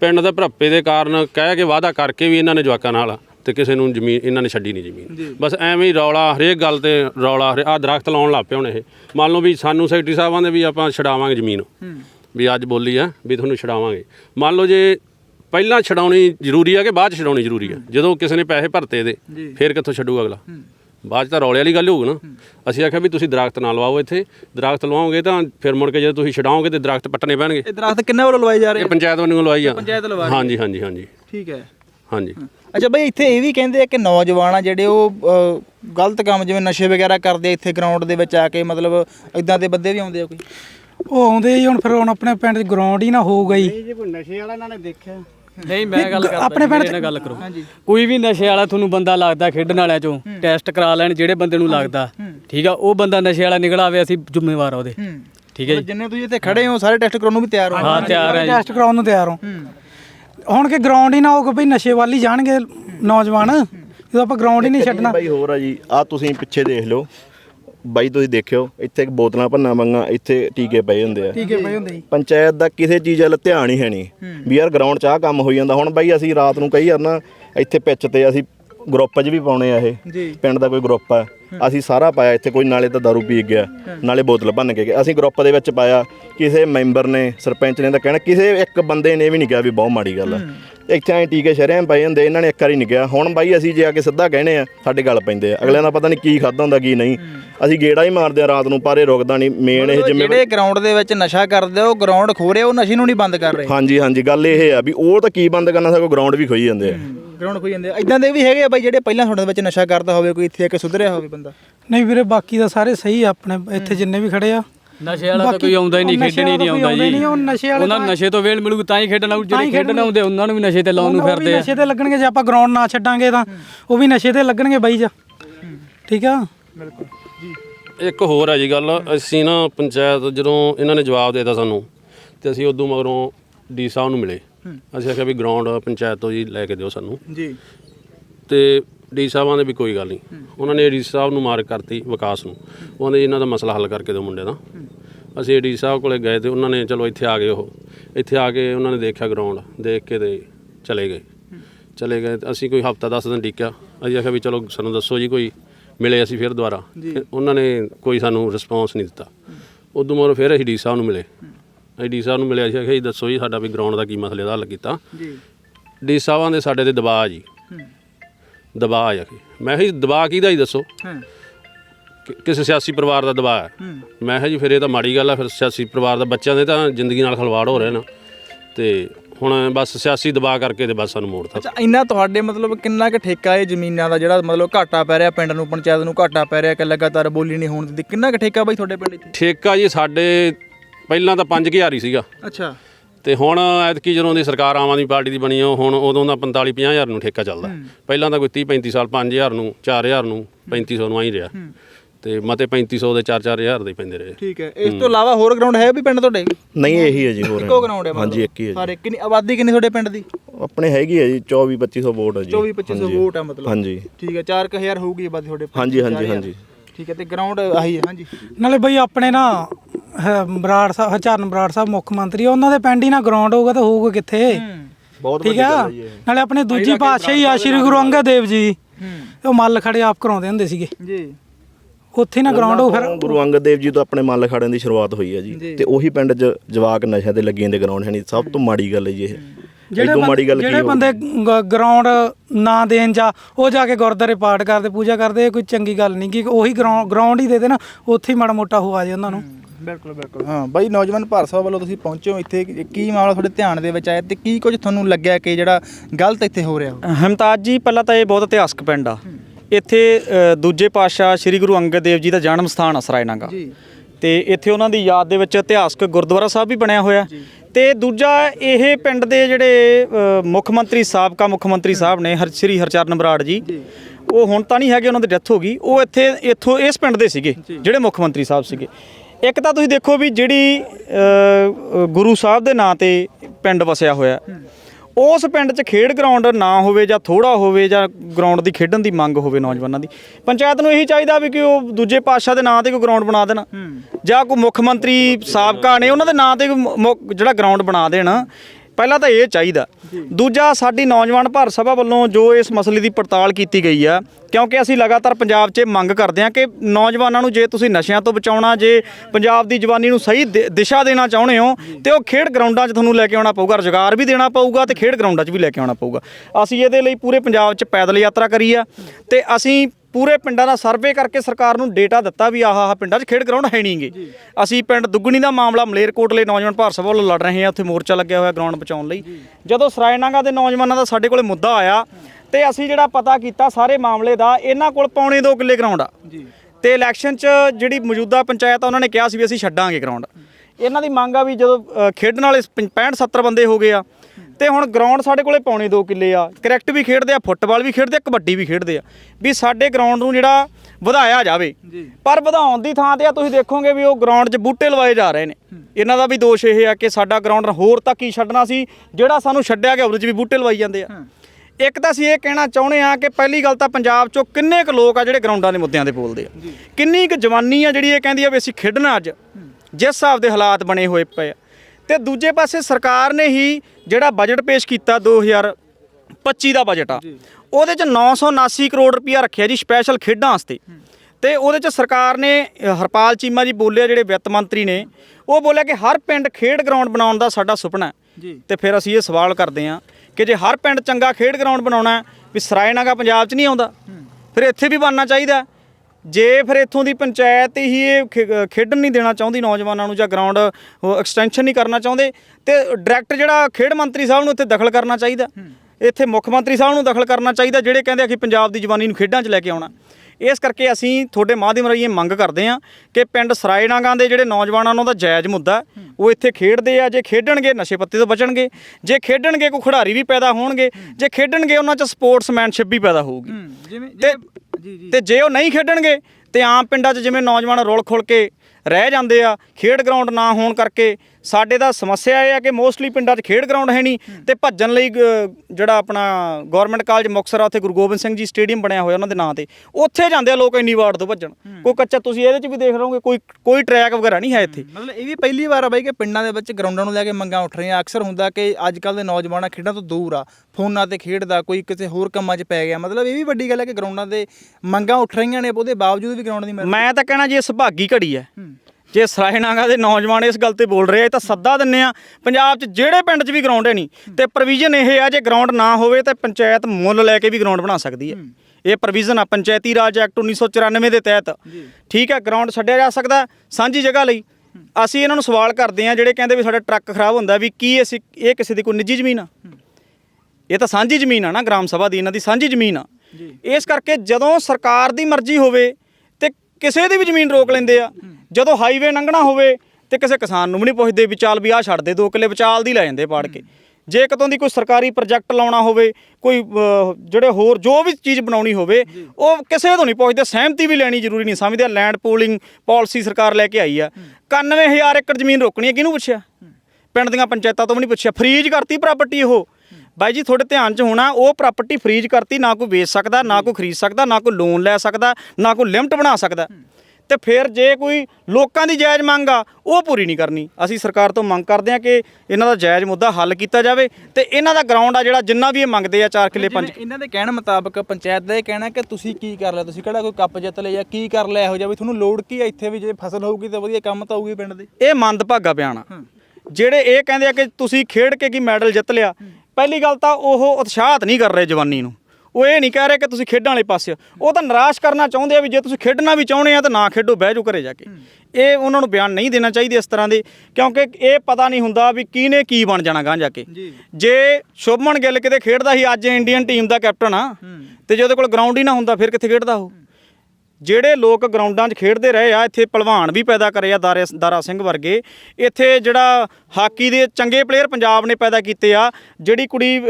ਪਿੰਡ ਦਾ ਭਰਪੇ ਦੇ ਕਾਰਨ ਕਹਿ ਕੇ ਵਾਅਦਾ ਕਰਕੇ ਵੀ ਇਹਨਾਂ ਨੇ ਜਵਾਕਾਂ ਨਾਲ ਤੇ ਕਿਸੇ ਨੂੰ ਜ਼ਮੀਨ ਇਹਨਾਂ ਨੇ ਛੱਡੀ ਨਹੀਂ ਜ਼ਮੀਨ। ਬਸ ਐਵੇਂ ਹੀ ਰੌਲਾ ਹਰੇਕ ਗੱਲ ਤੇ ਰੌਲਾ ਹਰੇ ਆ ਦਰਖਤ ਲਾਉਣ ਲੱਗ ਪਏ ਹੁਣ ਇਹ। ਮੰਨ ਲਓ ਵੀ ਸਾਨੂੰ ਸੈਕਟਰੀ ਸਾਹਿਬਾਂ ਦੇ ਵੀ ਆਪਾਂ ਛਡਾਵਾਂਗੇ ਜ਼ਮੀਨ। ਵੀ ਅੱਜ ਬੋਲੀ ਆ ਵੀ ਤੁਹਾਨੂੰ ਛਡਾਵਾਂਗੇ। ਮੰਨ ਲਓ ਜੇ ਪਹਿਲਾਂ ਛਡਾਉਣੀ ਜ਼ਰੂਰੀ ਆ ਕਿ ਬਾਅਦ ਛਡਾਉਣੀ ਜ਼ਰੂਰੀ ਆ? ਜਦੋਂ ਕਿਸੇ ਨੇ ਪੈਸੇ ਭਰਤੇ ਦੇ ਫਿਰ ਕਿੱਥੋਂ ਛੱਡੂ ਅਗਲਾ? ਬਾਅਦ 'ਚ ਤਾਂ ਰੌਲੇ ਵਾਲੀ ਗੱਲ ਹੋਊ ਨਾ। ਅਸੀਂ ਆਖਿਆ ਵੀ ਤੁਸੀਂ ਦਰਖਤ ਨਾ ਲਵਾਓ ਇੱਥੇ। ਦਰਖਤ ਲਵਾਓਗੇ ਤਾਂ ਫਿਰ ਮੁੜ ਕੇ ਜਦੋਂ ਤੁਸੀਂ ਛਡਾਓਗੇ ਤੇ ਦਰਖਤ ਪੱਟਣੇ ਪੈਣਗੇ। ਇਹ ਦਰਖਤ ਕਿੰਨੇ ਵੱਲੋਂ ਲਵਾਏ ਜਾ ਰਹੇ? ਇਹ ਪੰਚਾਇਤ ਵੱਲੋਂ ਲਵਾਈ ਆ। ਪੰਚਾਇਤ ਲਵਾ ਰਹੀ ਹਾਂਜੀ ਹਾਂਜੀ ਹਾਂਜੀ। ਠੀਕ ਹੈ। ਹਾਂਜੀ। ਅੱਛਾ ਬਈ ਇੱਥੇ ਇਹ ਵੀ ਕਹਿੰਦੇ ਆ ਕਿ ਨੌਜਵਾਨ ਆ ਜਿਹੜੇ ਉਹ ਅ, ਗਲਤ ਕੰਮ ਜਿਵੇਂ ਨਸ਼ੇ ਵਗੈਰਾ ਕਰਦੇ ਆ ਇੱਥੇ ਗਰਾਊਂਡ ਦੇ ਵਿੱਚ ਆ ਕੇ ਮਤਲਬ ਇਦਾਂ ਦੇ ਬੰਦੇ ਵੀ ਆਉਂਦੇ ਆ ਕੋਈ? ਉਹ ਆਉਂਦੇ ਹੀ ਹੁਣ ਫਿਰ ਹੁਣ ਆਪਣੇ ਪਿੰਡ 'ਚ ਗਰਾਊਂਡ ਹੀ ਨਾ ਹੋਊਗਾ ਹੀ ਜੇ ਕੋਈ ਨਸ਼ੇ ਵਾਲਾ ਇਹਨਾਂ ਨੇ ਦੇਖਿਆ। ਨਹੀਂ ਮੈਂ ਗੱਲ ਕਰਦਾ ਆਪਣੇ ਪਿੰਡ ਨਾਲ ਗੱਲ ਕਰੋ। ਕੋਈ ਵੀ ਨਸ਼ੇ ਵਾਲਾ ਤੁਹਾਨੂੰ ਬੰਦਾ ਲੱਗਦਾ ਖੇਡਣ ਵਾਲਿਆਂ ਚੋਂ ਟੈਸਟ ਕਰਾ ਲੈਣ ਜਿਹੜੇ ਬੰਦੇ ਨੂੰ ਲੱਗਦਾ ਠੀਕ ਆ ਉਹ ਬੰਦਾ ਨਸ਼ੇ ਵਾਲਾ ਨਿਕਲ ਆਵੇ ਅਸੀਂ ਜ਼ਿੰਮੇਵਾਰ ਆ ਉਹਦੇ। ਠੀਕ ਹੈ ਜੀ। ਜਿੰਨੇ ਤੁਸੀਂ ਇੱਥੇ ਖੜੇ ਹੋ ਸਾਰੇ ਟੈਸਟ ਕਰਾਉਣ ਨੂੰ ਵੀ ਤਿਆਰ ਹੋ। ਹਾਂ ਤਿਆਰ ਹੈ ਜੀ। ਟੈਸਟ ਕਰਾਉਣ ਨੂੰ ਤਿਆਰ ਹਾਂ। ਹੁਣ ਕਿ ਗਰਾਊਂਡ ਹੀ ਨਾ ਹੋਊਗਾ ਬਈ ਨਸ਼ੇ ਵੱਲ ਹੀ ਜਾਣਗੇ ਨੌਜਵਾਨ ਜਦੋਂ ਆਪਾਂ ਗਰਾਊਂਡ ਹੀ ਨਹੀਂ ਛੱਡਣਾ। ਬਾਈ ਹੋਰ ਆ ਜੀ ਆ ਤੁਸੀਂ ਪਿੱਛੇ ਦੇਖ ਲਓ। ਬਾਈ ਤੁਸੀਂ ਦੇਖਿਓ ਇੱਥੇ ਇੱਕ ਬੋਤਲਾਂ ਭੰਨਾ ਮੰਗਾ ਇੱਥੇ ਟੀਕੇ ਪਏ ਹੁੰਦੇ ਆ। ਠੀਕੇ ਪਏ ਹੁੰਦੇ ਜੀ। ਪੰਚਾਇਤ ਦਾ ਕਿਸੇ ਚੀਜ਼ ਵੱਲ ਧਿਆਨ ਹੀ ਹੈ ਨਹੀਂ। ਵੀ ਯਾਰ ਗਰਾਊਂਡ 'ਚ ਆਹ ਕੰਮ ਹੋਈ ਜਾਂਦਾ। ਹੁਣ ਬਾਈ ਅਸੀਂ ਰਾਤ ਨੂੰ ਕਈ ਯਾਰ ਨਾ ਇੱਥੇ ਪਿੱਚ ਤੇ ਅਸੀਂ ਗਰੁੱਪ 'ਚ ਵੀ ਪਾਉਣੇ ਆ ਇਹ। ਪਿੰਡ ਦਾ ਕੋਈ ਗਰੁੱਪ ਆ। ਅਸੀਂ ਸਾਰਾ ਪਾਇਆ ਇੱਥੇ ਕੋਈ ਨਾਲੇ ਤਾਂ ਦਾਰੂ ਪੀ ਗਿਆ ਨਾਲੇ ਬੋਤਲ ਭੰਨ ਕੇ ਗਿਆ। ਅਸੀਂ ਗਰੁੱਪ ਦੇ ਵਿੱਚ ਪਾਇਆ ਕਿਸੇ ਮੈਂਬਰ ਨੇ ਸਰਪੰਚ ਨੇ ਤਾਂ ਕਹਿਣਾ ਕਿਸੇ ਇੱਕ ਬੰਦੇ ਨੇ ਵੀ ਨਹੀਂ ਕਿਹਾ ਵੀ ਬਹੁਤ ਮਾੜੀ ਗੱਲ ਆ। ਇੱਥੇ ਐ ਟੀਕੇ ਸ਼ਰਿਆਂ ਪਏ ਹੁੰਦੇ ਇਹਨਾਂ ਨੇ ਇੱਕ ਵਾਰੀ ਨਹੀਂ ਕਿਹਾ। ਹੁਣ ਬਾਈ ਅਸੀਂ ਜੇ ਆ ਕੇ ਸਿੱਧਾ ਕਹਿੰਦੇ ਆ ਸਾਡੇ ਗੱਲ ਪੈਂਦੇ ਆ। ਅਗਲਿਆਂ ਦਾ ਪਤਾ ਨਹੀਂ ਕੀ ਖਾਦਾ ਹੁੰਦਾ ਕੀ ਨਹੀਂ। ਅਸੀਂ ਗੇੜਾ ਹੀ ਮਾਰਦੇ ਆ ਰਾਤ ਨੂੰ ਪਰ ਇਹ ਰੁਕਦਾ ਨਹੀਂ। ਮੇਨ ਇਹ ਜਿਵੇਂ ਜਿਹੜੇ ਗਰਾਊਂਡ ਦੇ ਵਿੱਚ ਨਸ਼ਾ ਕਰਦੇ ਆ ਉਹ ਗਰਾਊਂਡ ਖੋ ਰਹੇ ਉਹ ਨਸ਼ੇ ਨੂੰ ਨਹੀਂ ਬੰਦ ਕਰ ਰਹੇ। ਹਾਂਜੀ ਹਾਂਜੀ ਗੱਲ ਇਹ ਆ ਵੀ ਉਹ ਤਾਂ ਕੀ ਬੰਦ ਕਰਨਾ ਸਗੋਂ ਗਰਾਊਂਡ ਵੀ ਖੋਈ ਜਾਂਦੇ ਆ। ਗਰਾਊਂਡ ਖੋਈ ਜਾਂਦੇ ਆ। ਇਦਾਂ ਦੇ ਵੀ ਹੈਗੇ ਆ ਬਾਈ ਜਿਹੜੇ ਪਹਿਲਾਂ ਤੁਹਾਡੇ ਵਿੱਚ ਨਸ਼ਾ ਕਰਦਾ ਹੋਵੇ ਕੋਈ ਇੱਥੇ ਆ ਕੇ ਸੁਧਰਿਆ ਹੋਵੇ ਬੰਦਾ? ਨਹੀਂ ਵੀਰੇ ਬਾਕੀ ਤਾਂ ਸਾਰੇ ਸਹੀ ਆ ਆਪਣੇ ਇੱਥੇ ਜਿੰਨੇ ਵੀ ਖੜੇ ਆ। ਨਸ਼ੇ ਵਾਲਾ ਤਾਂ ਕੋਈ ਆਉਂਦਾ ਹੀ ਨਹੀਂ ਖੇਡਣ ਹੀ ਨਹੀਂ ਆਉਂਦਾ ਜੀ। ਨਹੀਂ, ਉਹ ਨਸ਼ੇ ਵਾਲੇ ਉਹਨਾਂ ਨੂੰ ਨਸ਼ੇ ਤੋਂ ਵੇਲ ਮਿਲੂਗੀ ਤਾਂ ਹੀ ਖੇਡਣ ਆਉ ਜਿਹੜੇ ਖੇਡਣ ਆਉਂਦੇ ਉਹਨਾਂ ਨੂੰ ਵੀ ਨਸ਼ੇ ਤੇ ਲਾਉਣ ਨੂੰ ਫਿਰਦੇ ਆ। ਨਸ਼ੇ ਤੇ ਲੱਗਣਗੇ ਜੇ ਆਪਾਂ ਗਰਾਊਂਡ ਨਾ ਛੱਡਾਂਗੇ ਤਾਂ ਉਹ ਵੀ ਨਸ਼ੇ ਤੇ ਲੱਗਣਗੇ ਬਾਈ ਜਾ। ਠੀਕ ਆ? ਇੱਕ ਹੋਰ ਹੈ ਜੀ ਗੱਲ ਅਸੀਂ ਨਾ ਪੰਚਾਇਤ ਜਦੋਂ ਇਹਨਾਂ ਨੇ ਜਵਾਬ ਦੇਤਾ ਸਾਨੂੰ ਤੇ ਅਸੀਂ ਉਦੋਂ ਮਗਰੋਂ ਡੀ ਸਾਹਿਬ ਨੂੰ ਮਿਲੇ। ਅਸੀਂ ਆਖਿਆ ਵੀ ਗਰਾਊਂਡ ਪੰਚਾਇਤ ਤੋਂ ਜੀ ਲੈ ਕੇ ਦਿਓ ਸਾਨੂੰ। ਜੀ। ਤੇ ਡੀ ਸਾਹਿਬਾਂ ਦੇ ਵੀ ਕੋਈ ਗੱਲ ਨਹੀਂ। ਉਹਨਾਂ ਨੇ ਡੀ ਸਾਹਿਬ ਨੂੰ ਮਾਰਕ ਕਰਤੀ ਵਿਕਾਸ ਨੂੰ। ਉਹਨੇ ਇਹਨਾਂ ਦਾ ਮਸਲਾ ਹੱਲ ਕਰਕੇ ਦਿਓ ਮੁੰਡੇ ਦਾ। ਅਸੀਂ ਡੀ ਸਾਹਿਬ ਕੋਲੇ ਗਏ ਤੇ ਉਹਨਾਂ ਨੇ ਚਲੋ ਇੱਥੇ ਆ ਗਏ ਉਹ। ਇੱਥੇ ਆ ਕੇ ਉਹਨਾਂ ਨੇ ਦੇਖਿਆ ਗਰਾਊਂਡ ਦੇਖ ਕੇ ਤੇ ਚਲੇ ਗਏ। ਚਲੇ ਗਏ ਅਸੀਂ ਕੋਈ ਹਫਤਾ 10 ਦਿਨ ਟਿਕਿਆ। ਅਸੀਂ ਆਖਿਆ ਵੀ ਚਲੋ ਸਾਨੂੰ ਦੱਸੋ ਜੀ ਕੋਈ ਮਿਲੇ ਅਸੀਂ ਫਿਰ ਦੁਬਾਰਾ। ਉਹਨਾਂ ਨੇ ਕੋਈ ਸਾਨੂੰ ਰਿਸਪੌਂਸ ਨਹੀਂ ਦਿੱਤਾ। ਉਦੋਂ ਮਗਰੋਂ ਫਿਰ ਅਸੀਂ ਡੀ ਸਾਹਿਬ ਨੂੰ ਮਿਲੇ। ਅਸੀਂ ਡੀ ਸਾਹਿਬ ਨੂੰ ਮਿਲੇ ਅਸੀਂ ਆਖਿਆ ਜੀ ਦੱਸੋ ਜੀ ਸਾਡਾ ਵੀ ਗਰਾਊਂਡ ਦਾ ਕੀ ਮਸਲੇ ਦਾ ਹੱਲ ਕੀਤਾ। ਜੀ। ਡੀ ਸਾਹਿਬਾਂ ਦੇ ਸਾਡੇ ਤੇ ਦਬਾਅ ਜੀ। ਦਬਾਅ ਆ ਕਿ ਮੈਂ ਜੀ ਦਬਾਅ ਕਿਹਦਾ ਹੀ ਦੱਸੋ? ਹਾਂ। ਕਿਸੇ ਸਿਆਸੀ ਪਰਿਵਾਰ ਦਾ ਦਬਾਅ ਹੈ। ਮੈਂ ਕਿਹਾ ਜੀ ਫਿਰ ਇਹ ਤਾਂ ਮਾੜੀ ਗੱਲ ਆ ਫਿਰ ਸਿਆਸੀ ਪਰਿਵਾਰ ਦਾ ਬੱਚਿਆਂ ਦੇ ਤਾਂ ਜ਼ਿੰਦਗੀ ਨਾਲ ਖਲਵਾੜ ਹੋ ਰਿਹਾ ਨਾ। ਤੇ ਹੁਣ ਬਸ ਸਿਆਸੀ ਦਬਾਅ ਕਰਕੇ ਤੇ ਬਸ ਸਾਨੂੰ ਮੋੜਤਾ। ਅੱਛਾ ਇੰਨਾ ਤੁਹਾਡੇ ਮਤਲਬ ਕਿੰਨਾ ਕੁ ਠੇਕਾ ਹੈ ਜ਼ਮੀਨਾਂ ਦਾ ਜਿਹੜਾ ਮਤਲਬ ਘਾਟਾ ਪੈ ਰਿਹਾ ਪਿੰਡ ਨੂੰ ਪੰਚਾਇਤ ਨੂੰ ਘਾਟਾ ਪੈ ਰਿਹਾ ਕਿ ਲਗਾਤਾਰ ਬੋਲੀ ਨਹੀਂ ਹੋਣ ਦਿੰਦੀ? ਕਿੰਨਾ ਕੁ ਠੇਕਾ ਬਾਈ ਤੁਹਾਡੇ ਪਿੰਡ ਇੱਥੇ? ਠੇਕਾ ਜੀ ਸਾਡੇ ਪਹਿਲਾਂ ਤਾਂ 5000 ਹੀ ਸੀਗਾ। ਅੱਛਾ। ਤੇ ਹੁਣ ਐਤਕੀ ਜਦੋਂ ਦੀ ਸਰਕਾਰ ਆਮ ਆਦਮੀ ਪਾਰਟੀ ਦੀ ਬਣੀ ਆ ਹੁਣ ਉਦੋਂ ਦਾ 45 50000 ਨੂੰ ਠੇਕਾ ਚੱਲਦਾ। ਪਹਿਲਾਂ ਤਾਂ ਕੋਈ 30 35 ਸਾਲ 5000 ਨੂੰ 4000 ਨੂੰ 3500 ਨੂੰ ਆਈ ਰਿਹਾ। ਤੇ ਮਤੇ 3500 ਦੇ 4-4000 ਦੇ ਪੈਂਦੇ ਰਹੇ। ਠੀਕ ਹੈ। ਇਸ ਤੋਂ ਇਲਾਵਾ ਹੋਰ ਗਰਾਊਂਡ ਹੈ ਵੀ ਪਿੰਡ ਤੁਹਾਡੇ? ਨਹੀਂ ਇਹੀ ਹੈ ਜੀ ਹੋਰ। ਇੱਕੋ ਗਰਾਊਂਡ ਹੈ ਹਾਂਜੀ ਇੱਕ ਹੀ ਹੈ ਜੀ। ਸਾਰੇ ਕਿੰਨੀ ਆਬਾਦੀ ਕਿੰਨੀ ਤੁਹਾਡੇ ਪਿੰਡ ਦੀ? ਆਪਣੇ ਹੈਗੀ ਹੈ ਜੀ 24 2500 ਵੋਟ ਹੈ ਜੀ। 24 2500 ਵੋਟ ਹੈ ਮਤਲਬ। ਹਾਂਜੀ। ਠੀਕ ਹੈ 4000 ਹੋਊਗੀ ਆਬਾਦੀ ਤੁਹਾਡੇ ਪਿੰਡ ਹਾਂਜੀ ਹਾਂਜੀ 4000 ਹਾਂਜੀ। ਠੀਕ ਹੈ ਤੇ ਗਰਾਊਂਡ ਆਹੀ ਹੈ ਹਾਂਜੀ। ਨਾਲੇ ਬਈ ਆਪਣੇ ਨਾ ਹ- ਬਰਾੜ ਸਾਹਿਬ ਹਰਚਰਨ ਬਰਾੜ ਸਾਹਿਬ ਮੁੱਖ ਮੰਤਰੀ ਆ, ਉਹਨਾਂ ਦੇ ਪਿੰਡ ਹੀ ਨਾ ਗਰਾਊਂਡ ਹੋਊਗਾ ਤਾਂ ਹੋਊਗਾ ਕਿੱਥੇ? ਬਹੁਤ ਠੀਕ ਆ? ਨਾਲੇ ਆਪਣੇ ਦੂਜੀ ਪਾਤਸ਼ਾਹੀ ਆ ਸ਼੍ਰੀ ਗੁਰੂ ਅੰਗਦ ਦੇਵ ਜੀ। ਉਹ ਮੱਲ ਖੜੇ ਆਪ ਕਰਾਉਂਦੇ ਹੁੰਦੇ ਸੀਗੇ। ਜੀ। ਉੱਥੇ ਨਾ ਗਰਾਊਂਡ ਹੋ ਫਿਰ ਗੁਰੂ ਅੰਗਦ ਦੇਵ ਜੀ ਤੋਂ ਆਪਣੇ ਮੱਲ ਅਖਾੜਿਆਂ ਦੀ ਸ਼ੁਰੂਆਤ ਹੋਈ ਹੈ ਜੀ। ਤੇ ਉਹੀ ਪਿੰਡ 'ਚ ਜਵਾਕ ਨਸ਼ਿਆਂ ਤੇ ਲੱਗੀ ਜਾਂਦੇ ਗਰਾਊਂਡ ਹੈ ਨਹੀਂ ਸਭ ਤੋਂ ਮਾੜੀ ਗੱਲ ਹੈ ਜੀ ਇਹ। ਜਿਹੜੇ ਇਦੋਂ ਮਾੜੀ ਗੱਲ ਬੰਦੇ- ਕੀ ਜਿਹੜੇ ਬੰਦੇ ਗਰਾਊਂਡ ਨਾ ਦੇਣ ਜਾ ਉਹ ਜਾ ਕੇ ਗੁਰਦਾਰੇ ਪਾਠ ਕਰਦੇ ਪੂਜਾ ਕਰਦੇ ਇਹ ਕੋਈ ਚੰਗੀ ਗੱਲ ਨਹੀਂ ਕਿ ਉਹੀ ਗਰਾਊਂਡ ਹੀ ਦੇ ਦੇ ਨਾ ਉੱਥੇ ਹੀ ਮਾੜਾ ਮੋਟਾ ਹੋ ਆ ਜੇ ਉਹਨਾਂ ਨੂੰ। ਬਿਲਕੁਲ ਬਿਲਕੁਲ। ਹਾਂ ਬਾਈ ਨੌਜਵਾਨ ਭਾਰਤ ਸਭਾ ਵੱਲੋਂ ਤੁਸੀਂ ਪਹੁੰਚੇ ਹੋ ਇੱਥੇ ਕੀ ਮਾਮਲਾ ਤੁਹਾਡੇ ਧਿਆਨ ਦੇ ਵਿੱਚ ਆਇਆ ਤੇ ਕੀ ਕੁਝ ਤੁਹਾਨੂੰ ਲੱਗਿਆ ਕਿ ਜਿਹੜਾ ਗਲਤ ਇੱਥੇ ਹੋ ਰਿਹਾ? ਹਮਤਾਜ ਜੀ ਪਹਿਲਾਂ ਤਾਂ ਇਹ ਬਹੁਤ ਇਤਿਹਾਸਕ ਪਿੰਡ ਆ। ਇੱਥੇ ਦੂਜੇ ਪਾਤਸ਼ਾਹ ਸ੍ਰੀ ਗੁਰੂ ਅੰਗਦ ਦੇਵ ਜੀ ਦਾ ਜਨਮ ਸਥਾਨ ਆ ਸਰਾਇਨਾਗਾ। ਜੀ। ਤੇ ਇੱਥੇ ਉਹਨਾਂ ਦੀ ਯਾਦ ਦੇ ਵਿੱਚ ਇਤਿਹਾਸਕ ਗੁਰਦੁਆਰਾ ਸਾਹਿਬ ਵੀ ਬਣਿਆ ਹੋਇਆ। ਤੇ ਦੂਜਾ ਇਹ ਪਿੰਡ ਦੇ ਜਿਹੜੇ ਮੁੱਖ ਮੰਤਰੀ ਸਾਬਕਾ ਮੁੱਖ ਮੰਤਰੀ ਸਾਹਿਬ ਨੇ ਹਰ ਸ੍ਰੀ ਹਰਚਰਨ ਬਰਾੜ ਜੀ ਉਹ ਹੁਣ ਤਾਂ ਨਹੀਂ ਹੈਗੇ ਉਹਨਾਂ ਦੀ ਡੈਥ ਹੋ ਗਈ। ਉਹ ਇੱਥੇ ਇੱਥੋਂ ਇਸ ਪਿੰਡ ਦੇ ਸੀਗੇ ਜਿਹੜੇ ਮੁੱਖ ਮੰਤਰੀ ਸਾਹਿਬ ਸੀਗੇ। ਇੱਕ ਤਾਂ ਤੁਸੀਂ ਦੇਖੋ ਵੀ ਜਿਹੜੀ ਗੁਰੂ ਸਾਹਿਬ ਦੇ ਨਾਂ ਤੇ ਪਿੰਡ ਵਸਿਆ ਹੋਇਆ ਉਸ ਪਿੰਡ 'ਚ ਖੇਡ ਗਰਾਊਂਡ ਨਾ ਹੋਵੇ ਜਾਂ ਥੋੜਾ ਹੋਵੇ ਜਾਂ ਗਰਾਊਂਡ ਦੀ ਖੇਡਣ ਦੀ ਮੰਗ ਹੋਵੇ ਨੌਜਵਾਨਾਂ ਦੀ। ਪੰਚਾਇਤ ਨੂੰ ਇਹੀ ਚਾਹੀਦਾ ਵੀ ਕਿ ਉਹ ਦੂਜੇ ਪਾਤਸ਼ਾਹ ਦੇ ਨਾਂ ਤੇ ਕੋਈ ਗਰਾਊਂਡ ਬਣਾ ਦੇਣ। ਜਾਂ ਕੋਈ ਮੁੱਖ ਮੰਤਰੀ ਸਾਬਕਾ ਨੇ ਉਹਨਾਂ ਦੇ ਨਾਂ ਤੇ ਜਿਹੜਾ ਗਰਾਊਂਡ ਬਣਾ ਦੇਣ। ਪਹਿਲਾਂ ਤਾਂ ਇਹ ਚਾਹੀਦਾ। ਦੂਜਾ ਸਾਡੀ ਨੌਜਵਾਨ ਭਾਰਤ ਸਭਾ ਵੱਲੋਂ ਜੋ ਇਸ ਮਸਲੇ ਦੀ ਪੜਤਾਲ ਕੀਤੀ ਗਈ ਆ ਕਿਉਂਕਿ ਅਸੀਂ ਲਗਾਤਾਰ ਪੰਜਾਬ 'ਚ ਮੰਗ ਕਰਦੇ ਹਾਂ ਕਿ ਨੌਜਵਾਨਾਂ ਨੂੰ ਜੇ ਤੁਸੀਂ ਨਸ਼ਿਆਂ ਤੋਂ ਬਚਾਉਣਾ ਜੇ ਪੰਜਾਬ ਦੀ ਜਵਾਨੀ ਨੂੰ ਸਹੀ ਦਿਸ਼ਾ ਦੇਣਾ ਚਾਹੁੰਦੇ ਹੋ ਤੇ ਉਹ ਖੇਡ ਗਰਾਊਂਡਾਂ 'ਚ ਤੁਹਾਨੂੰ ਲੈ ਕੇ ਆਉਣਾ ਪਊਗਾ ਰੁਜ਼ਗਾਰ ਵੀ ਦੇਣਾ ਪਊਗਾ ਤੇ ਖੇਡ ਗਰਾਊਂਡਾਂ 'ਚ ਵੀ ਲੈ ਕੇ ਆਉਣਾ ਪਊਗਾ। ਅਸੀਂ ਇਹਦੇ ਲਈ ਪੂਰੇ ਪੰਜਾਬ 'ਚ ਪੈਦਲ ਯਾਤਰਾ ਕਰੀ ਆ ਤੇ ਅਸੀਂ ਪੂਰੇ ਪਿੰਡਾਂ ਦਾ ਸਰਵੇ ਕਰਕੇ ਸਰਕਾਰ ਨੂੰ ਡੇਟਾ ਦਿੱਤਾ ਵੀ ਆਹ ਆਹ ਪਿੰਡਾਂ 'ਚ ਖੇਡ ਗਰਾਊਂਡ ਹੈ ਨਹੀਂਗੇ ਅਸੀਂ ਪਿੰਡ ਦੁੱਗਣੀ ਦਾ ਮਾਮਲਾ ਮਲੇਰਕੋਟਲੇ ਨੌਜਵਾਨ ਭਾਰਤ ਸਭਾ ਵੱਲੋਂ ਲੜ ਰਹੇ ਹਾਂ ਉੱਥੇ ਮੋਰਚਾ ਲੱਗਿਆ ਹੋਇਆ ਗਰਾਊਂਡ ਬਚਾਉਣ ਲਈ। ਜਦੋਂ ਸਰਾਇਨਾਗਾ ਦੇ ਨੌਜਵਾਨਾਂ ਦਾ ਸਾਡੇ ਕੋਲੇ ਮੁੱਦਾ ਆਇਆ ਤੇ ਅਸੀਂ ਜਿਹੜਾ ਪਤਾ ਕੀਤਾ ਸਾਰੇ ਮਾਮਲੇ ਦਾ ਇਹਨਾਂ ਕੋਲ ਪੌਣੇ 2 ਕਿੱਲੇ ਗਰਾਊਂਡ ਆ। ਤੇ ਇਲੈਕਸ਼ਨ 'ਚ ਜਿਹੜੀ ਮੌਜੂਦਾ ਪੰਚਾਇਤ ਆ ਉਹਨਾਂ ਨੇ ਕਿਹਾ ਸੀ ਵੀ ਅਸੀਂ ਛੱਡਾਂਗੇ ਗਰਾਊਂਡ ਇਹਨਾਂ ਦੀ ਮੰਗ ਆ ਵੀ ਜਦੋਂ ਖੇਡਣ ਵਾਲੇ 65 70 ਬੰਦੇ ਹੋ ਗਏ ਆ ਤੇ ਹੁਣ ਗਰਾਊਂਡ ਸਾਡੇ ਕੋਲੇ ਪੌਣੇ 2 ਕਿੱਲੇ ਆ। ਕ੍ਰਿਕਟ ਵੀ ਖੇਡਦੇ ਆ ਫੁੱਟਬਾਲ ਵੀ ਖੇਡਦੇ ਆ ਕਬੱਡੀ ਵੀ ਖੇਡਦੇ ਆ। ਵੀ ਸਾਡੇ ਗਰਾਊਂਡ ਨੂੰ ਜਿਹੜਾ ਵਧਾਇਆ ਜਾਵੇ। ਪਰ ਵਧਾਉਣ ਦੀ ਥਾਂ ਤੇ ਆ ਤੁਸੀਂ ਦੇਖੋਗੇ ਵੀ ਉਹ ਗਰਾਊਂਡ 'ਚ ਬੂਟੇ ਲਵਾਏ ਜਾ ਰਹੇ ਨੇ। ਇਹਨਾਂ ਦਾ ਵੀ ਦੋਸ਼ ਇਹ ਆ ਕਿ ਸਾਡਾ ਗਰਾਊਂਡ ਹੋਰ ਤਾਂ ਕੀ ਛੱਡਣਾ ਸੀ ਜਿਹੜਾ ਸਾਨੂੰ ਛੱਡਿਆ ਗਿਆ ਉਹਦੇ 'ਚ ਵੀ ਬੂਟੇ ਲਵਾਈ ਜਾਂਦੇ ਆ। ਇੱਕ ਤਾਂ ਅਸੀਂ ਇਹ ਕਹਿਣਾ ਚਾਹੁੰਦੇ ਆ ਕਿ ਪਹਿਲੀ ਗੱਲ ਤਾਂ ਪੰਜਾਬ 'ਚੋਂ ਕਿੰਨੇ ਕੁ ਲੋਕ ਆ ਜਿਹੜੇ ਗਰਾਊਂਡਾਂ ਦੇ ਮੁੱਦਿਆਂ ਤੇ ਬੋਲਦੇ ਆ। ਕਿੰਨੀ ਕੁ ਜਵਾਨੀ ਆ ਜਿਹੜੀ ਇਹ ਕਹਿੰਦੀ ਆ ਵੀ ਅਸੀਂ ਖੇਡਣਾ ਅੱਜ। ਜਿਸ ਹਿਸਾਬ ਦੇ ਹਾਲਾਤ ਬਣੇ ਹੋਏ ਪਏ ਆ। ਤੇ ਦੂਜੇ ਪਾਸੇ ਸਰਕਾਰ ਨੇ ਹੀ ਜਿਹੜਾ ਬਜਟ ਪੇਸ਼ ਕੀਤਾ 2025 ਦਾ ਬਜਟ ਆ ਉਹਦੇ ਚ 979 ਕਰੋੜ ਰੁਪਇਆ ਰੱਖਿਆ ਜੀ ਸਪੈਸ਼ਲ ਖੇਡਾਂ ਵਾਸਤੇ। ਤੇ ਉਹਦੇ ਚ ਸਰਕਾਰ ਨੇ ਹਰਪਾਲ ਚੀਮਾ ਜੀ ਬੋਲਿਆ ਜਿਹੜੇ ਵਿੱਤ ਮੰਤਰੀ ਨੇ ਉਹ ਬੋਲਿਆ ਕਿ ਹਰ ਪਿੰਡ ਖੇਡ ਗਰਾਊਂਡ ਬਣਾਉਣ ਦਾ ਸਾਡਾ ਸੁਪਨਾ ਹੈ। ਤੇ ਫਿਰ ਅਸੀਂ ਇਹ ਸਵਾਲ ਕਰਦੇ ਹਾਂ ਕਿ ਜੇ ਹਰ ਪਿੰਡ ਚੰਗਾ ਖੇਡ ਗਰਾਊਂਡ ਬਣਾਉਣਾ ਵੀ ਸਰਾਇਨਾਗਾ ਪੰਜਾਬ 'ਚ ਨਹੀਂ ਆਉਂਦਾ ਫਿਰ ਇੱਥੇ ਵੀ ਬਣਨਾ ਚਾਹੀਦਾ। ਜੇ ਫਿਰ ਇੱਥੋਂ ਦੀ ਪੰਚਾਇਤ ਹੀ ਇਹ ਖੇਡਣ ਨਹੀਂ ਦੇਣਾ ਚਾਹੁੰਦੀ ਨੌਜਵਾਨਾਂ ਨੂੰ ਜਾਂ ਗਰਾਊਂਡ ਐਕਸਟੈਂਸ਼ਨ ਨਹੀਂ ਕਰਨਾ ਚਾਹੁੰਦੇ ਤੇ ਡਾਇਰੈਕਟ ਜਿਹੜਾ ਖੇਡ ਮੰਤਰੀ ਸਾਹਿਬ ਨੂੰ ਇੱਥੇ ਦਖਲ ਕਰਨਾ ਚਾਹੀਦਾ। ਇੱਥੇ ਮੁੱਖ ਮੰਤਰੀ ਸਾਹਿਬ ਨੂੰ ਦਖਲ ਕਰਨਾ ਚਾਹੀਦਾ ਜਿਹੜੇ ਕਹਿੰਦੇ ਆ ਕਿ ਪੰਜਾਬ ਦੀ ਜਵਾਨੀ ਨੂੰ ਖੇਡਾਂ 'ਚ ਲੈ ਕੇ ਆਉਣਾ। ਇਸ ਕਰਕੇ ਅਸੀਂ ਤੁਹਾਡੇ ਮਾਧਿਅਮ ਰਾਹੀਂ ਇਹ ਮੰਗ ਕਰਦੇ ਹਾਂ ਕਿ ਪਿੰਡ ਸਰਾਇਨਾਗਾਂ ਦੇ ਜਿਹੜੇ ਨੌਜਵਾਨਾਂ ਨੂੰ ਦਾ ਜਾਇਜ਼ ਮੁੱਦਾ ਉਹ ਇੱਥੇ ਖੇਡਦੇ ਆ ਜੇ ਖੇਡਣਗੇ ਨਸ਼ੇ ਪੱਤੇ ਤੋਂ ਬਚਣਗੇ ਜੇ ਖੇਡਣਗੇ ਕੋਈ ਖਿਡਾਰੀ ਵੀ ਪੈਦਾ ਹੋਣਗੇ ਜੇ ਖੇਡਣਗੇ ਉਹਨਾਂ 'ਚ ਸਪੋਰਟਸਮੈਨਸ਼ਿਪ ਵੀ ਪੈਦਾ ਹੋਊਗੀ। ਜਿਵੇਂ ਤੇ ਜੇ ਉਹ ਨਹੀਂ ਖੇਡਣਗੇ ਤੇ ਆਮ ਪਿੰਡਾਂ 'ਚ ਜਿਵੇਂ ਨੌਜਵਾਨ ਰੁਲ ਖੁਲ ਕੇ ਰਹਿ ਜਾਂਦੇ ਆ, ਖੇਡ ਗਰਾਊਂਡ ਨਾ ਹੋਣ ਕਰਕੇ ਸਾਡੇ ਦਾ ਸਮੱਸਿਆ ਇਹ ਆ ਕਿ ਮੋਸਟਲੀ ਪਿੰਡਾਂ 'ਚ ਖੇਡ ਗਰਾਊਂਡ ਹੈ ਨਹੀਂ ਤੇ ਭੱਜਣ ਲਈ ਜਿਹੜਾ ਆਪਣਾ ਗਵਰਨਮੈਂਟ ਕਾਲਜ ਮੁਕਤਸਰ ਆ ਉੱਥੇ ਗੁਰੂ ਗੋਬਿੰਦ ਸਿੰਘ ਜੀ ਸਟੇਡੀਅਮ ਬਣਿਆ ਹੋਇਆ ਉਹਨਾਂ ਦੇ ਨਾਂ ਤੇ। ਉੱਥੇ ਜਾਂਦੇ ਆ ਲੋਕ ਇੰਨੀ ਵਾਰਡ ਤੋਂ ਭੱਜਣ। ਕੋਈ ਕੱਚਾ ਤੁਸੀਂ ਇਹਦੇ 'ਚ ਵੀ ਦੇਖ ਲਓਗੇ ਕੋਈ ਕੋਈ ਟਰੈਕ ਵਗੈਰਾ ਨਹੀਂ ਹੈ ਇੱਥੇ। ਮਤਲਬ ਇਹ ਵੀ ਪਹਿਲੀ ਵਾਰ ਆ ਬਾਈ ਕਿ ਪਿੰਡਾਂ ਦੇ ਵਿੱਚ ਗਰਾਊਂਡਾਂ ਨੂੰ ਲੈ ਕੇ ਮੰਗਾਂ ਉੱਠ ਰਹੀਆਂ। ਅਕਸਰ ਹੁੰਦਾ ਕਿ ਅੱਜ ਕੱਲ ਦੇ ਨੌਜਵਾਨਾਂ ਖੇਡਾਂ ਤੋਂ ਦੂਰ ਆ ਫੋਨਾਂ ਤੇ ਖੇਡਦਾ ਕੋਈ ਕਿਸੇ ਹੋਰ ਕੰਮਾਂ 'ਚ ਪੈ ਗਿਆ। ਮਤਲਬ ਇਹ ਵੀ ਵੱਡੀ ਗੱਲ ਹੈ ਕਿ ਗਰਾਊਂਡਾਂ ਦੇ ਮੰਗਾਂ ਉੱਠ ਰਹੀਆਂ ਨੇ ਉਹਦੇ ਬਾਵਜੂਦ ਵੀ ਗਰਾਊਂਡ ਦੀ ਮੈਂ ਤਾਂ ਕਹਿਣਾ ਜੀ ਇਹ ਸੁਭਾਗੀ ਘੜੀ ਹੈ। ਜੇ ਸਰਾਇਨਾਗਾ ਦੇ ਨੌਜਵਾਨ ਇਸ ਗੱਲ ਤੇ ਬੋਲ ਰਹੇ ਆ ਇਹ ਤਾਂ ਸੱਦਾ ਦਿੰਨੇ ਆ। ਪੰਜਾਬ 'ਚ ਜਿਹੜੇ ਪਿੰਡ 'ਚ ਵੀ ਗਰਾਊਂਡ ਹੈ ਨਹੀਂ ਤੇ ਪ੍ਰੋਵੀਜ਼ਨ ਇਹ ਆ ਜੇ ਗਰਾਊਂਡ ਨਾ ਹੋਵੇ ਤਾਂ ਪੰਚਾਇਤ ਮੁੱਲ ਲੈ ਕੇ ਵੀ ਗਰਾਊਂਡ ਬਣਾ ਸਕਦੀ ਹੈ। ਇਹ ਪ੍ਰੋਵੀਜ਼ਨ ਆ ਪੰਚਾਇਤੀ ਰਾਜ ਐਕਟ 1994 ਦੇ ਤਹਿਤ। ਠੀਕ ਹੈ ਗਰਾਊਂਡ ਛੱਡਿਆ ਜਾ ਸਕਦਾ ਸਾਂਝੀ ਜਗ੍ਹਾ ਲਈ। ਅਸੀਂ ਇਹਨਾਂ ਨੂੰ ਸਵਾਲ ਕਰਦੇ ਆ ਜਿਹੜੇ ਕਹਿੰਦੇ ਵੀ ਸਾਡਾ ਟਰੱਕ ਖਰਾਬ ਹੁੰਦਾ ਵੀ ਕੀ ਅਸੀਂ ਇਹ ਕਿਸੇ ਦੀ ਕੋਈ ਨਿੱਜੀ ਜ਼ਮੀਨ ਆ? ਇਹ ਤਾਂ ਸਾਂਝੀ ਜ਼ਮੀਨ ਆ ਨਾ ਗ੍ਰਾਮ ਸਭਾ ਦੀ ਇਹਨਾਂ ਦੀ ਸਾਂਝੀ ਜ਼ਮੀਨ ਆ। ਇਸ ਕਰਕੇ ਜਦੋਂ ਸਰਕਾਰ ਦੀ ਮਰਜ਼ੀ ਹੋਵੇ ਤੇ ਕਿਸੇ ਦੀ ਵੀ ਜ਼ਮੀਨ ਰੋਕ ਲੈਂਦੇ ਆ। ਜਦੋਂ ਹਾਈਵੇ ਲੰਘਣਾ ਹੋਵੇ ਤੇ ਕਿਸੇ ਕਿਸਾਨ ਨੂੰ ਵੀ ਨਹੀਂ ਪੁੱਛਦੇ ਵੀ ਚੱਲ ਵੀ ਆਹ ਛੱਡ ਦੇ 2 ਕਿੱਲੇ ਵਿਚਾਲ ਦੀ ਲੈ ਜਾਂਦੇ ਪਾੜ ਕੇ। ਜੇ ਕਿਤੋਂ ਦੀ ਕੋਈ ਸਰਕਾਰੀ ਪ੍ਰੋਜੈਕਟ ਲਾਉਣਾ ਹੋਵੇ ਕੋਈ ਜਿਹੜੇ ਹੋਰ ਜੋ ਵੀ ਚੀਜ਼ ਬਣਾਉਣੀ ਹੋਵੇ ਉਹ ਕਿਸੇ ਤੋਂ ਨਹੀਂ ਪੁੱਛਦੇ ਸਹਿਮਤੀ ਵੀ ਲੈਣੀ ਜ਼ਰੂਰੀ ਨਹੀਂ ਸਮਝਦੇ ਲੈਂਡ ਪੂਲਿੰਗ ਪਾਲਿਸੀ ਸਰਕਾਰ ਲੈ ਕੇ ਆਈ ਆ। 91000 ਏਕੜ ਜ਼ਮੀਨ ਰੋਕਣੀ ਹੈ ਕਿਹਨੂੰ ਪੁੱਛਿਆ? ਪਿੰਡ ਦੀਆਂ ਪੰਚਾਇਤਾਂ ਤੋਂ ਵੀ ਨਹੀਂ ਪੁੱਛਿਆ। ਫਰੀਜ਼ ਕਰਤੀ ਪ੍ਰਾਪਰਟੀ ਉਹ। ਬਾਈ ਜੀ ਤੁਹਾਡੇ ਧਿਆਨ 'ਚ ਹੋਣਾ ਉਹ ਪ੍ਰਾਪਰਟੀ ਫਰੀਜ਼ ਕਰਤੀ ਨਾ ਕੋਈ ਵੇਚ ਸਕਦਾ ਨਾ ਕੋਈ ਖਰੀਦ ਸਕਦਾ ਨਾ ਕੋਈ ਲੋਨ ਲੈ ਸਕਦਾ ਨਾ ਕੋਈ ਲਿਮਟ ਬਣਾ ਸਕਦਾ। ਤੇ ਫਿਰ ਜੇ ਕੋਈ ਲੋਕਾਂ ਦੀ ਜਾਇਜ਼ ਮੰਗ ਆ ਉਹ ਪੂਰੀ ਨਹੀਂ ਕਰਨੀ। ਅਸੀਂ ਸਰਕਾਰ ਤੋਂ ਮੰਗ ਕਰਦੇ ਹਾਂ ਕਿ ਇਹਨਾਂ ਦਾ ਜਾਇਜ਼ ਮੁੱਦਾ ਹੱਲ ਕੀਤਾ ਜਾਵੇ ਤੇ ਇਹਨਾਂ ਦਾ ਗਰਾਊਂਡ ਆ ਜਿਹੜਾ ਜਿੰਨਾ ਵੀ ਇਹ ਮੰਗਦੇ ਆ 4 ਕਿੱਲੇ 5 ਜਿਵੇਂ ਇਹਨਾਂ ਦੇ ਕਹਿਣ ਮੁਤਾਬਕ ਪੰਚਾਇਤ ਦਾ ਇਹ ਕਹਿਣਾ ਕਿ ਤੁਸੀਂ ਕੀ ਕਰ ਲਿਆ ਤੁਸੀਂ ਕਿਹੜਾ ਕੋਈ ਕੱਪ ਜਿੱਤ ਲਿਆ ਜਾਂ ਕੀ ਕਰ ਲਿਆ ਇਹੋ ਜਿਹਾ ਵੀ ਤੁਹਾਨੂੰ ਲੋੜ ਕੀ ਹੈ ਇੱਥੇ ਵੀ ਜੇ ਫਸਲ ਹੋਊਗੀ ਤਾਂ ਵਧੀਆ ਕੰਮ ਤਾਂ ਹੋਊਗੀ ਪਿੰਡ ਦੇ। ਇਹ ਮੰਦਭਾਗਾ ਬਿਆਨ ਆ। ਜਿਹੜੇ ਇਹ ਕਹਿੰਦੇ ਆ ਕਿ ਤੁਸੀਂ ਖੇਡ ਕੇ ਕੀ ਮੈਡਲ ਜਿੱਤ ਲਿਆ ਪਹਿਲੀ ਗੱਲ ਤਾਂ ਉਹ ਉਤਸ਼ਾਹਤ ਨਹੀਂ ਕਰ ਰਹੇ ਜਵਾਨੀ ਨੂੰ। ਉਹ ਇਹ ਨਹੀਂ ਕਹਿ ਰਹੇ ਕਿ ਤੁਸੀਂ ਖੇਡਾਂ ਵਾਲੇ ਪਾਸੇ। ਉਹ ਤਾਂ ਨਿਰਾਸ਼ ਕਰਨਾ ਚਾਹੁੰਦੇ ਆ ਵੀ ਜੇ ਤੁਸੀਂ ਖੇਡਣਾ ਵੀ ਚਾਹੁੰਦੇ ਆ ਤਾਂ ਨਾ ਖੇਡੋ ਬਹਿ ਜਾਓ ਘਰੇ ਜਾ ਕੇ। ਇਹ ਉਹਨਾਂ ਨੂੰ ਬਿਆਨ ਨਹੀਂ ਦੇਣਾ ਚਾਹੀਦਾ ਇਸ ਤਰ੍ਹਾਂ ਦੇ ਕਿਉਂਕਿ ਇਹ ਪਤਾ ਨਹੀਂ ਹੁੰਦਾ ਵੀ ਕਿਹਨੇ ਕੀ ਬਣ ਜਾਣਾ ਗਾਂ ਜਾ ਕੇ। ਜੇ। ਸ਼ੁਭਮਨ ਗਿੱਲ ਕਿਤੇ ਖੇਡਦਾ ਸੀ ਅੱਜ ਇੰਡੀਅਨ ਟੀਮ ਦਾ ਕੈਪਟਨ ਆ ਤੇ ਜੇ ਉਹਦੇ ਕੋਲ ਗਰਾਊਂਡ ਹੀ ਨਾ ਹੁੰਦਾ ਫਿਰ ਕਿੱਥੇ ਖੇਡਦਾ ਉਹ? ਜਿਹੜੇ ਲੋਕ ਗਰਾਊਂਡਾਂ 'ਚ ਖੇਡਦੇ ਰਹੇ ਆ ਇੱਥੇ ਪਹਿਲਵਾਨ ਵੀ ਪੈਦਾ ਕਰੇ ਆ ਦਾਰੇ ਦਾਰਾ ਸਿੰਘ ਵਰਗੇ। ਇੱਥੇ ਜਿਹੜਾ ਹਾਕੀ ਦੇ ਚੰਗੇ ਪਲੇਅਰ ਪੰਜਾਬ ਨੇ ਪੈਦਾ ਕੀਤੇ ਆ ਜਿਹੜੀ ਕੁੜੀ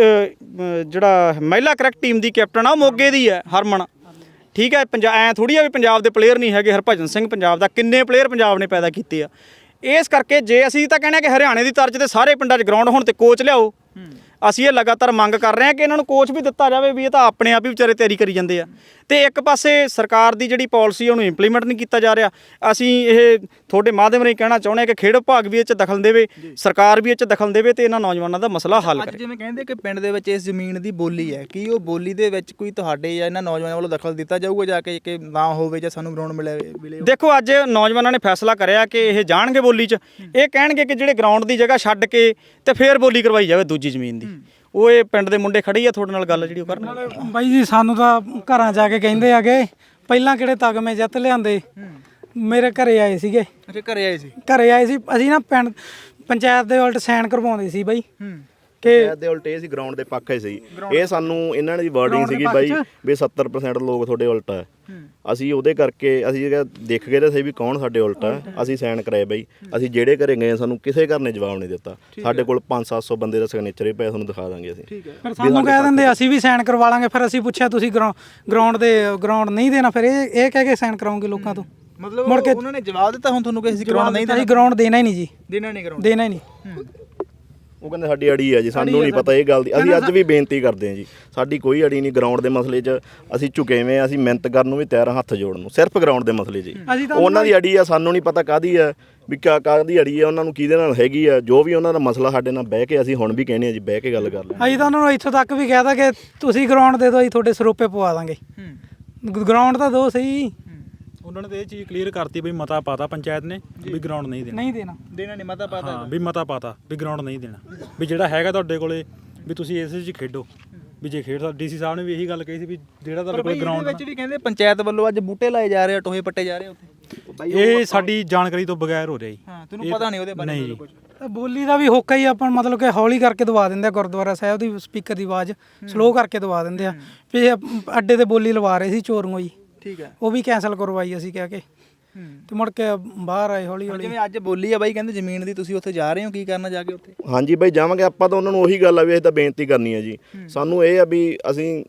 ਜਿਹੜਾ ਮਹਿਲਾ ਕ੍ਰਿਕਟ ਟੀਮ ਦੀ ਕੈਪਟਨ ਆ ਉਹ ਮੋਗੇ ਦੀ ਹੈ ਹਰਮਨ। ਠੀਕ ਹੈ ਪੰਜਾਬ ਐ ਥੋੜੀ ਆ ਵੀ ਪੰਜਾਬ ਦੇ ਪਲੇਅਰ ਨਹੀਂ ਹੈਗੇ ਹਰਭਜਨ ਸਿੰਘ ਪੰਜਾਬ ਦਾ ਕਿੰਨੇ ਪਲੇਅਰ ਪੰਜਾਬ ਨੇ ਪੈਦਾ ਕੀਤੇ ਆ। ਇਸ ਕਰਕੇ ਜੇ ਅਸੀਂ ਤਾਂ ਕਹਿੰਦੇ ਆ ਕਿ ਹਰਿਆਣੇ ਦੀ ਤਰਜ਼ ਤੇ ਸਾਰੇ ਪਿੰਡਾਂ 'ਚ ਗਰਾਊਂਡ ਹੋਣ ਤੇ ਕੋਚ ਲਿਆਓ ਅਸੀਂ ਇਹ ਲਗਾਤਾਰ ਮੰਗ ਕਰ ਰਹੇ ਹਾਂ ਕਿ ਇਹਨਾਂ ਨੂੰ ਕੋਚ ਵੀ ਦਿੱਤਾ ਜਾਵੇ ਵੀ ਇਹ ਤਾਂ ਆਪਣੇ ਆਪ ਹੀ ਵਿਚਾਰੇ ਤਿਆਰੀ ਕਰੀ ਜਾਂਦੇ ਆ। ਤੇ ਇੱਕ ਪਾਸੇ ਸਰਕਾਰ ਦੀ ਜਿਹੜੀ ਪਾਲਿਸੀ ਉਹਨੂੰ ਇੰਪਲੀਮੈਂਟ ਨਹੀਂ ਕੀਤਾ ਜਾ ਰਿਹਾ। ਅਸੀਂ ਇਹ ਤੁਹਾਡੇ ਮਾਧਿਅਮ ਰਾਹੀਂ ਕਹਿਣਾ ਚਾਹੁੰਦੇ ਹਾਂ ਕਿ ਖੇਡ ਵਿਭਾਗ ਵੀ ਇਹ 'ਚ ਦਖਲ ਦੇਵੇ ਸਰਕਾਰ ਵੀ ਇਹ 'ਚ ਦਖਲ ਦੇਵੇ ਤੇ ਇਹਨਾਂ ਨੌਜਵਾਨਾਂ ਦਾ ਮਸਲਾ ਹੱਲ ਕਰੇ। ਜਿਵੇਂ ਕਹਿੰਦੇ ਕਿ ਪਿੰਡ ਦੇ ਵਿੱਚ ਇਸ ਜ਼ਮੀਨ ਦੀ ਬੋਲੀ ਹੈ ਕੀ ਉਹ ਬੋਲੀ ਦੇ ਵਿੱਚ ਕੋਈ ਤੁਹਾਡੇ ਜਾਂ ਇਹਨਾਂ ਨੌਜਵਾਨਾਂ ਵੱਲੋਂ ਦਖਲ ਦਿੱਤਾ ਜਾਊਗਾ ਜਾ ਕੇ ਕਿ ਨਾ ਹੋਵੇ ਜਾਂ ਸਾਨੂੰ ਗਰਾਊਂਡ ਮਿਲੇ ਦੇਖੋ ਅੱਜ ਨੌਜਵਾਨਾਂ ਨੇ ਫੈਸਲਾ ਕਰਿਆ ਕਿ ਇਹ ਜਾਣਗੇ ਬੋਲੀ 'ਚ। ਇਹ ਕਹਿਣਗੇ ਕਿ ਜਿਹੜੇ ਗਰਾਊਂਡ ਦੀ ਜਗ੍ਹਾ ਛੱਡ ਕੇ ਤੇ ਫੇਰ ਬੋਲੀ ਕਰਵਾਈ ਜਾਵੇ ਦੂਜੀ ਜ਼ਮੀਨ ਦੀ। ਉਹ ਇਹ ਪਿੰਡ ਦੇ ਮੁੰਡੇ ਖੜੇ ਹੀ ਆ ਤੁਹਾਡੇ ਨਾਲ ਗੱਲ ਜਿਹੜੀ ਉਹ ਕਰਨ? ਬਾਈ ਜੀ ਸਾਨੂੰ ਤਾਂ ਘਰਾਂ ਜਾ ਕੇ ਕਹਿੰਦੇ ਆਗੇ ਪਹਿਲਾਂ ਕਿਹੜੇ ਤਗਮੇ ਜਿੱਤ ਲਿਆਂਦੇ? ਮੇਰੇ ਘਰੇ ਆਏ ਸੀਗੇ। ਅੱਛਾ ਘਰੇ ਆਏ ਸੀ? ਘਰੇ ਆਏ ਸੀ। ਅਸੀਂ ਨਾ ਪਿੰਡ ਪੰਚਾਇਤ ਦੇ ਉਲਟ ਸਾਈਨ ਕਰਵਾਉਂਦੇ ਸੀ ਬਾਈ। ਕਿ ਦੇ ਉਲਟ ਇਹ ਸੀ ਗਰਾਊਂਡ ਦੇ ਪੱਖ ਹੀ ਸੀ। ਇਹ ਸਾਨੂੰ ਇਹਨਾਂ ਦੀ ਵਰਡਿੰਗ ਸੀਗੀ ਬਾਈ ਵੀ 70% ਲੋਕ ਤੁਹਾਡੇ ਉਲਟ ਹੈ ਅਸੀਂ ਉਹਦੇ ਕਰਕੇ ਅਸੀਂ ਜਿਹੜਾ ਦੇਖ ਗਏ ਤਾਂ ਸਹੀ ਵੀ ਕੌਣ ਸਾਡੇ ਉਲਟ ਹੈ ਅਸੀਂ ਸਾਈਨ ਕਰਾਏ ਬਾਈ। ਅਸੀਂ ਜਿਹੜੇ ਘਰੇ ਗਏ ਸਾਨੂੰ ਕਿਸੇ ਘਰ ਨੇ ਜਵਾਬ ਨਹੀਂ ਦਿੱਤਾ। ਸਾਡੇ ਕੋਲ 5-700 ਬੰਦੇ ਦਾ ਸਿਗਨੇਚਰ ਹੀ ਪਿਆ ਤੁਹਾਨੂੰ ਦਿਖਾ ਦਾਂਗੇ ਅਸੀਂ। ਫਿਰ ਸਾਨੂੰ ਕਹਿ ਦਿੰਦੇ ਅਸੀਂ ਵੀ ਸਾਈਨ ਕਰਵਾ ਲਾਂਗੇ ਫਿਰ ਅਸੀਂ ਪੁੱਛਿਆ ਤੁਸੀਂ ਗਰਾਊਂਡ ਦੇ ਗਰਾਊਂਡ ਨਹੀਂ ਦੇਣਾ? ਫਿਰ ਇਹ ਇਹ ਕਹਿ ਕੇ ਸਾਈਨ ਕਰਾਉਂਗੇ ਲੋਕਾਂ ਤੋਂ। ਮਤਲਬ ਮੁੜ ਕੇ ਉਹਨਾਂ ਨੇ ਜਵਾਬ ਦਿੱਤਾ ਹੁਣ ਤੁਹਾਨੂੰ ਕਿ ਅਸੀਂ ਗਰਾਊਂਡ ਨਹੀਂ ਅਸੀਂ ਗਰਾਊਂਡ ਦੇਣਾ ਹੀ ਨਹੀਂ ਜੀ। ਦੇਣਾ ਨਹੀਂ ਗਰਾਊਂਡ ਦੇਣਾ ਹੀ ਨਹੀਂ। ਉਹ ਕਹਿੰਦੇ ਸਾਡੀ ਅੜੀ ਹੈ ਜੀ ਸਾਨੂੰ ਨਹੀਂ ਪਤਾ ਇਹ ਗੱਲ ਦੀ। ਅਸੀਂ ਅੱਜ ਵੀ ਬੇਨਤੀ ਕਰਦੇ ਹਾਂ ਜੀ ਸਾਡੀ ਕੋਈ ਅੜੀ ਨਹੀਂ ਗਰਾਊਂਡ ਦੇ ਮਸਲੇ 'ਚ। ਅਸੀਂ ਝੁਕੇਵੇਂ ਅਸੀਂ ਮਿਹਨਤ ਕਰਨ ਨੂੰ ਵੀ ਤਿਆਰ ਹੱਥ ਜੋੜਨ ਨੂੰ ਸਿਰਫ ਗਰਾਊਂਡ ਦੇ ਮਸਲੇ 'ਚ ਉਹਨਾਂ ਦੀ ਅੜੀ ਆ ਸਾਨੂੰ ਨਹੀਂ ਪਤਾ ਕਾਦੀ ਹੈ ਵੀ ਕਾ ਕਾਦੀ ਅੜੀ ਹੈ ਉਹਨਾਂ ਨੂੰ ਕਿਹਦੇ ਨਾਲ ਹੈਗੀ ਆ ਜੋ ਵੀ ਉਹਨਾਂ ਦਾ ਮਸਲਾ ਸਾਡੇ ਨਾਲ ਬਹਿ ਕੇ ਅਸੀਂ ਹੁਣ ਵੀ ਕਹਿੰਦੇ ਆ ਜੀ ਬਹਿ ਕੇ ਗੱਲ ਕਰ ਲੈ ਅਸੀਂ ਤਾਂ ਉਹਨਾਂ ਨੂੰ ਇੱਥੋਂ ਤੱਕ ਵੀ ਕਹਿਤਾ ਕਿ ਤੁਸੀਂ ਗਰਾਊਂਡ ਦੇ ਦਿਓ ਅਸੀਂ ਤੁਹਾਡੇ ਸਰੋਪੇ ਪਵਾ ਦਾਂਗੇ। ਗਰਾਊਂਡ ਤਾਂ ਦੋ ਸਹੀ। ਉਹਨਾਂ ਨੇ ਤਾਂ ਇਹ ਚੀਜ਼ ਕਲੀਅਰ ਕਰਤੀ ਵੀ ਮਤਾ ਪਾਤਾ ਪੰਚਾਇਤ ਨੇ ਵੀ ਗਰਾਊਂਡ ਨਹੀਂ ਦੇਣਾ। ਨਹੀਂ ਦੇਣਾ। ਦੇਣਾ ਨਹੀਂ ਮਤਾ ਪਤਾ ਹਾਂ ਵੀ ਮਤਾ ਪਾਤਾ ਵੀ ਗਰਾਊਂਡ ਨਹੀਂ ਦੇਣਾ। ਵੀ ਜਿਹੜਾ ਹੈਗਾ ਤੁਹਾਡੇ ਕੋਲੇ ਵੀ ਤੁਸੀਂ ਇਸ ਵਿੱਚ ਖੇਡੋ। ਵੀ ਜੇ ਖੇਡ ਡੀਸੀ ਸਾਹਿਬ ਨੇ ਵੀ ਇਹੀ ਗੱਲ ਕਹੀ ਸੀ ਵੀ ਜਿਹੜਾ ਤੁਹਾਡੇ ਕੋਲੇ ਗਰਾਊਂਡ ਵਿੱਚ ਵੀ ਕਹਿੰਦੇ ਪੰਚਾਇਤ ਵੱਲੋਂ ਅੱਜ ਬੂਟੇ ਲਾਏ ਜਾ ਰਹੇ ਆ ਟੋਹੇ ਪੱਟੇ ਜਾ ਰਹੇ ਆ ਉੱਥੇ। ਇਹ ਸਾਡੀ ਜਾਣਕਾਰੀ ਤੋਂ ਬਗੈਰ ਹੋ ਰਿਹਾ ਜੀ। ਹਾਂ ਤੁਹਾਨੂੰ ਪਤਾ ਨਹੀਂ ਉਹਦੇ ਬਾਰੇ ਤਾਂ ਬੋਲੀ ਦਾ ਵੀ ਹੋਕਾ ਹੀ ਆਪਾਂ ਮਤਲਬ ਕਿ ਹੌਲੀ ਕਰਕੇ ਦਵਾ ਦਿੰਦੇ ਆ ਗੁਰਦੁਆਰਾ ਸਾਹਿਬ ਦੀ ਸਪੀਕਰ ਦੀ ਆਵਾਜ਼ ਸਲੋ ਕਰਕੇ ਦਵਾ ਦਿੰਦੇ ਆ। ਵੀ ਇਹ ਅੱਡੇ ਤੇ ਬੋਲੀ ਲਵਾ ਰਹੇ ਸੀ ਚੋਰੋਂ ਜੀ। ਠੀਕ ਹੈ। ਉਹ ਵੀ ਕੈਨਸਲ ਕਰਵਾਈ ਅਸੀਂ ਕਹਿ ਕੇ। ਤੇ ਮੁੜ ਕੇ ਬਾਹਰ ਆਏ ਹੌਲੀ ਹੌਲੀ। ਜਿਵੇਂ ਅੱਜ ਬੋਲੀ ਆ ਬਾਈ ਕਹਿੰਦੇ ਜ਼ਮੀਨ ਦੀ ਤੁਸੀਂ ਉੱਥੇ ਜਾ ਰਹੇ ਹੋ ਕੀ ਕਰਨਾ ਜਾ ਕੇ ਉੱਥੇ? ਹਾਂਜੀ ਬਾਈ ਜਾਵਾਂਗੇ। ਆਪਾਂ ਤਾਂ ਉਹਨਾਂ ਨੂੰ ਉਹੀ ਗੱਲ ਆ ਵੀ ਅਸੀਂ ਤਾਂ ਬੇਨਤੀ ਕਰਨੀ ਹੈ ਜੀ। ਸਾਨੂੰ ਇਹ ਆ ਵੀ ਅਸੀਂ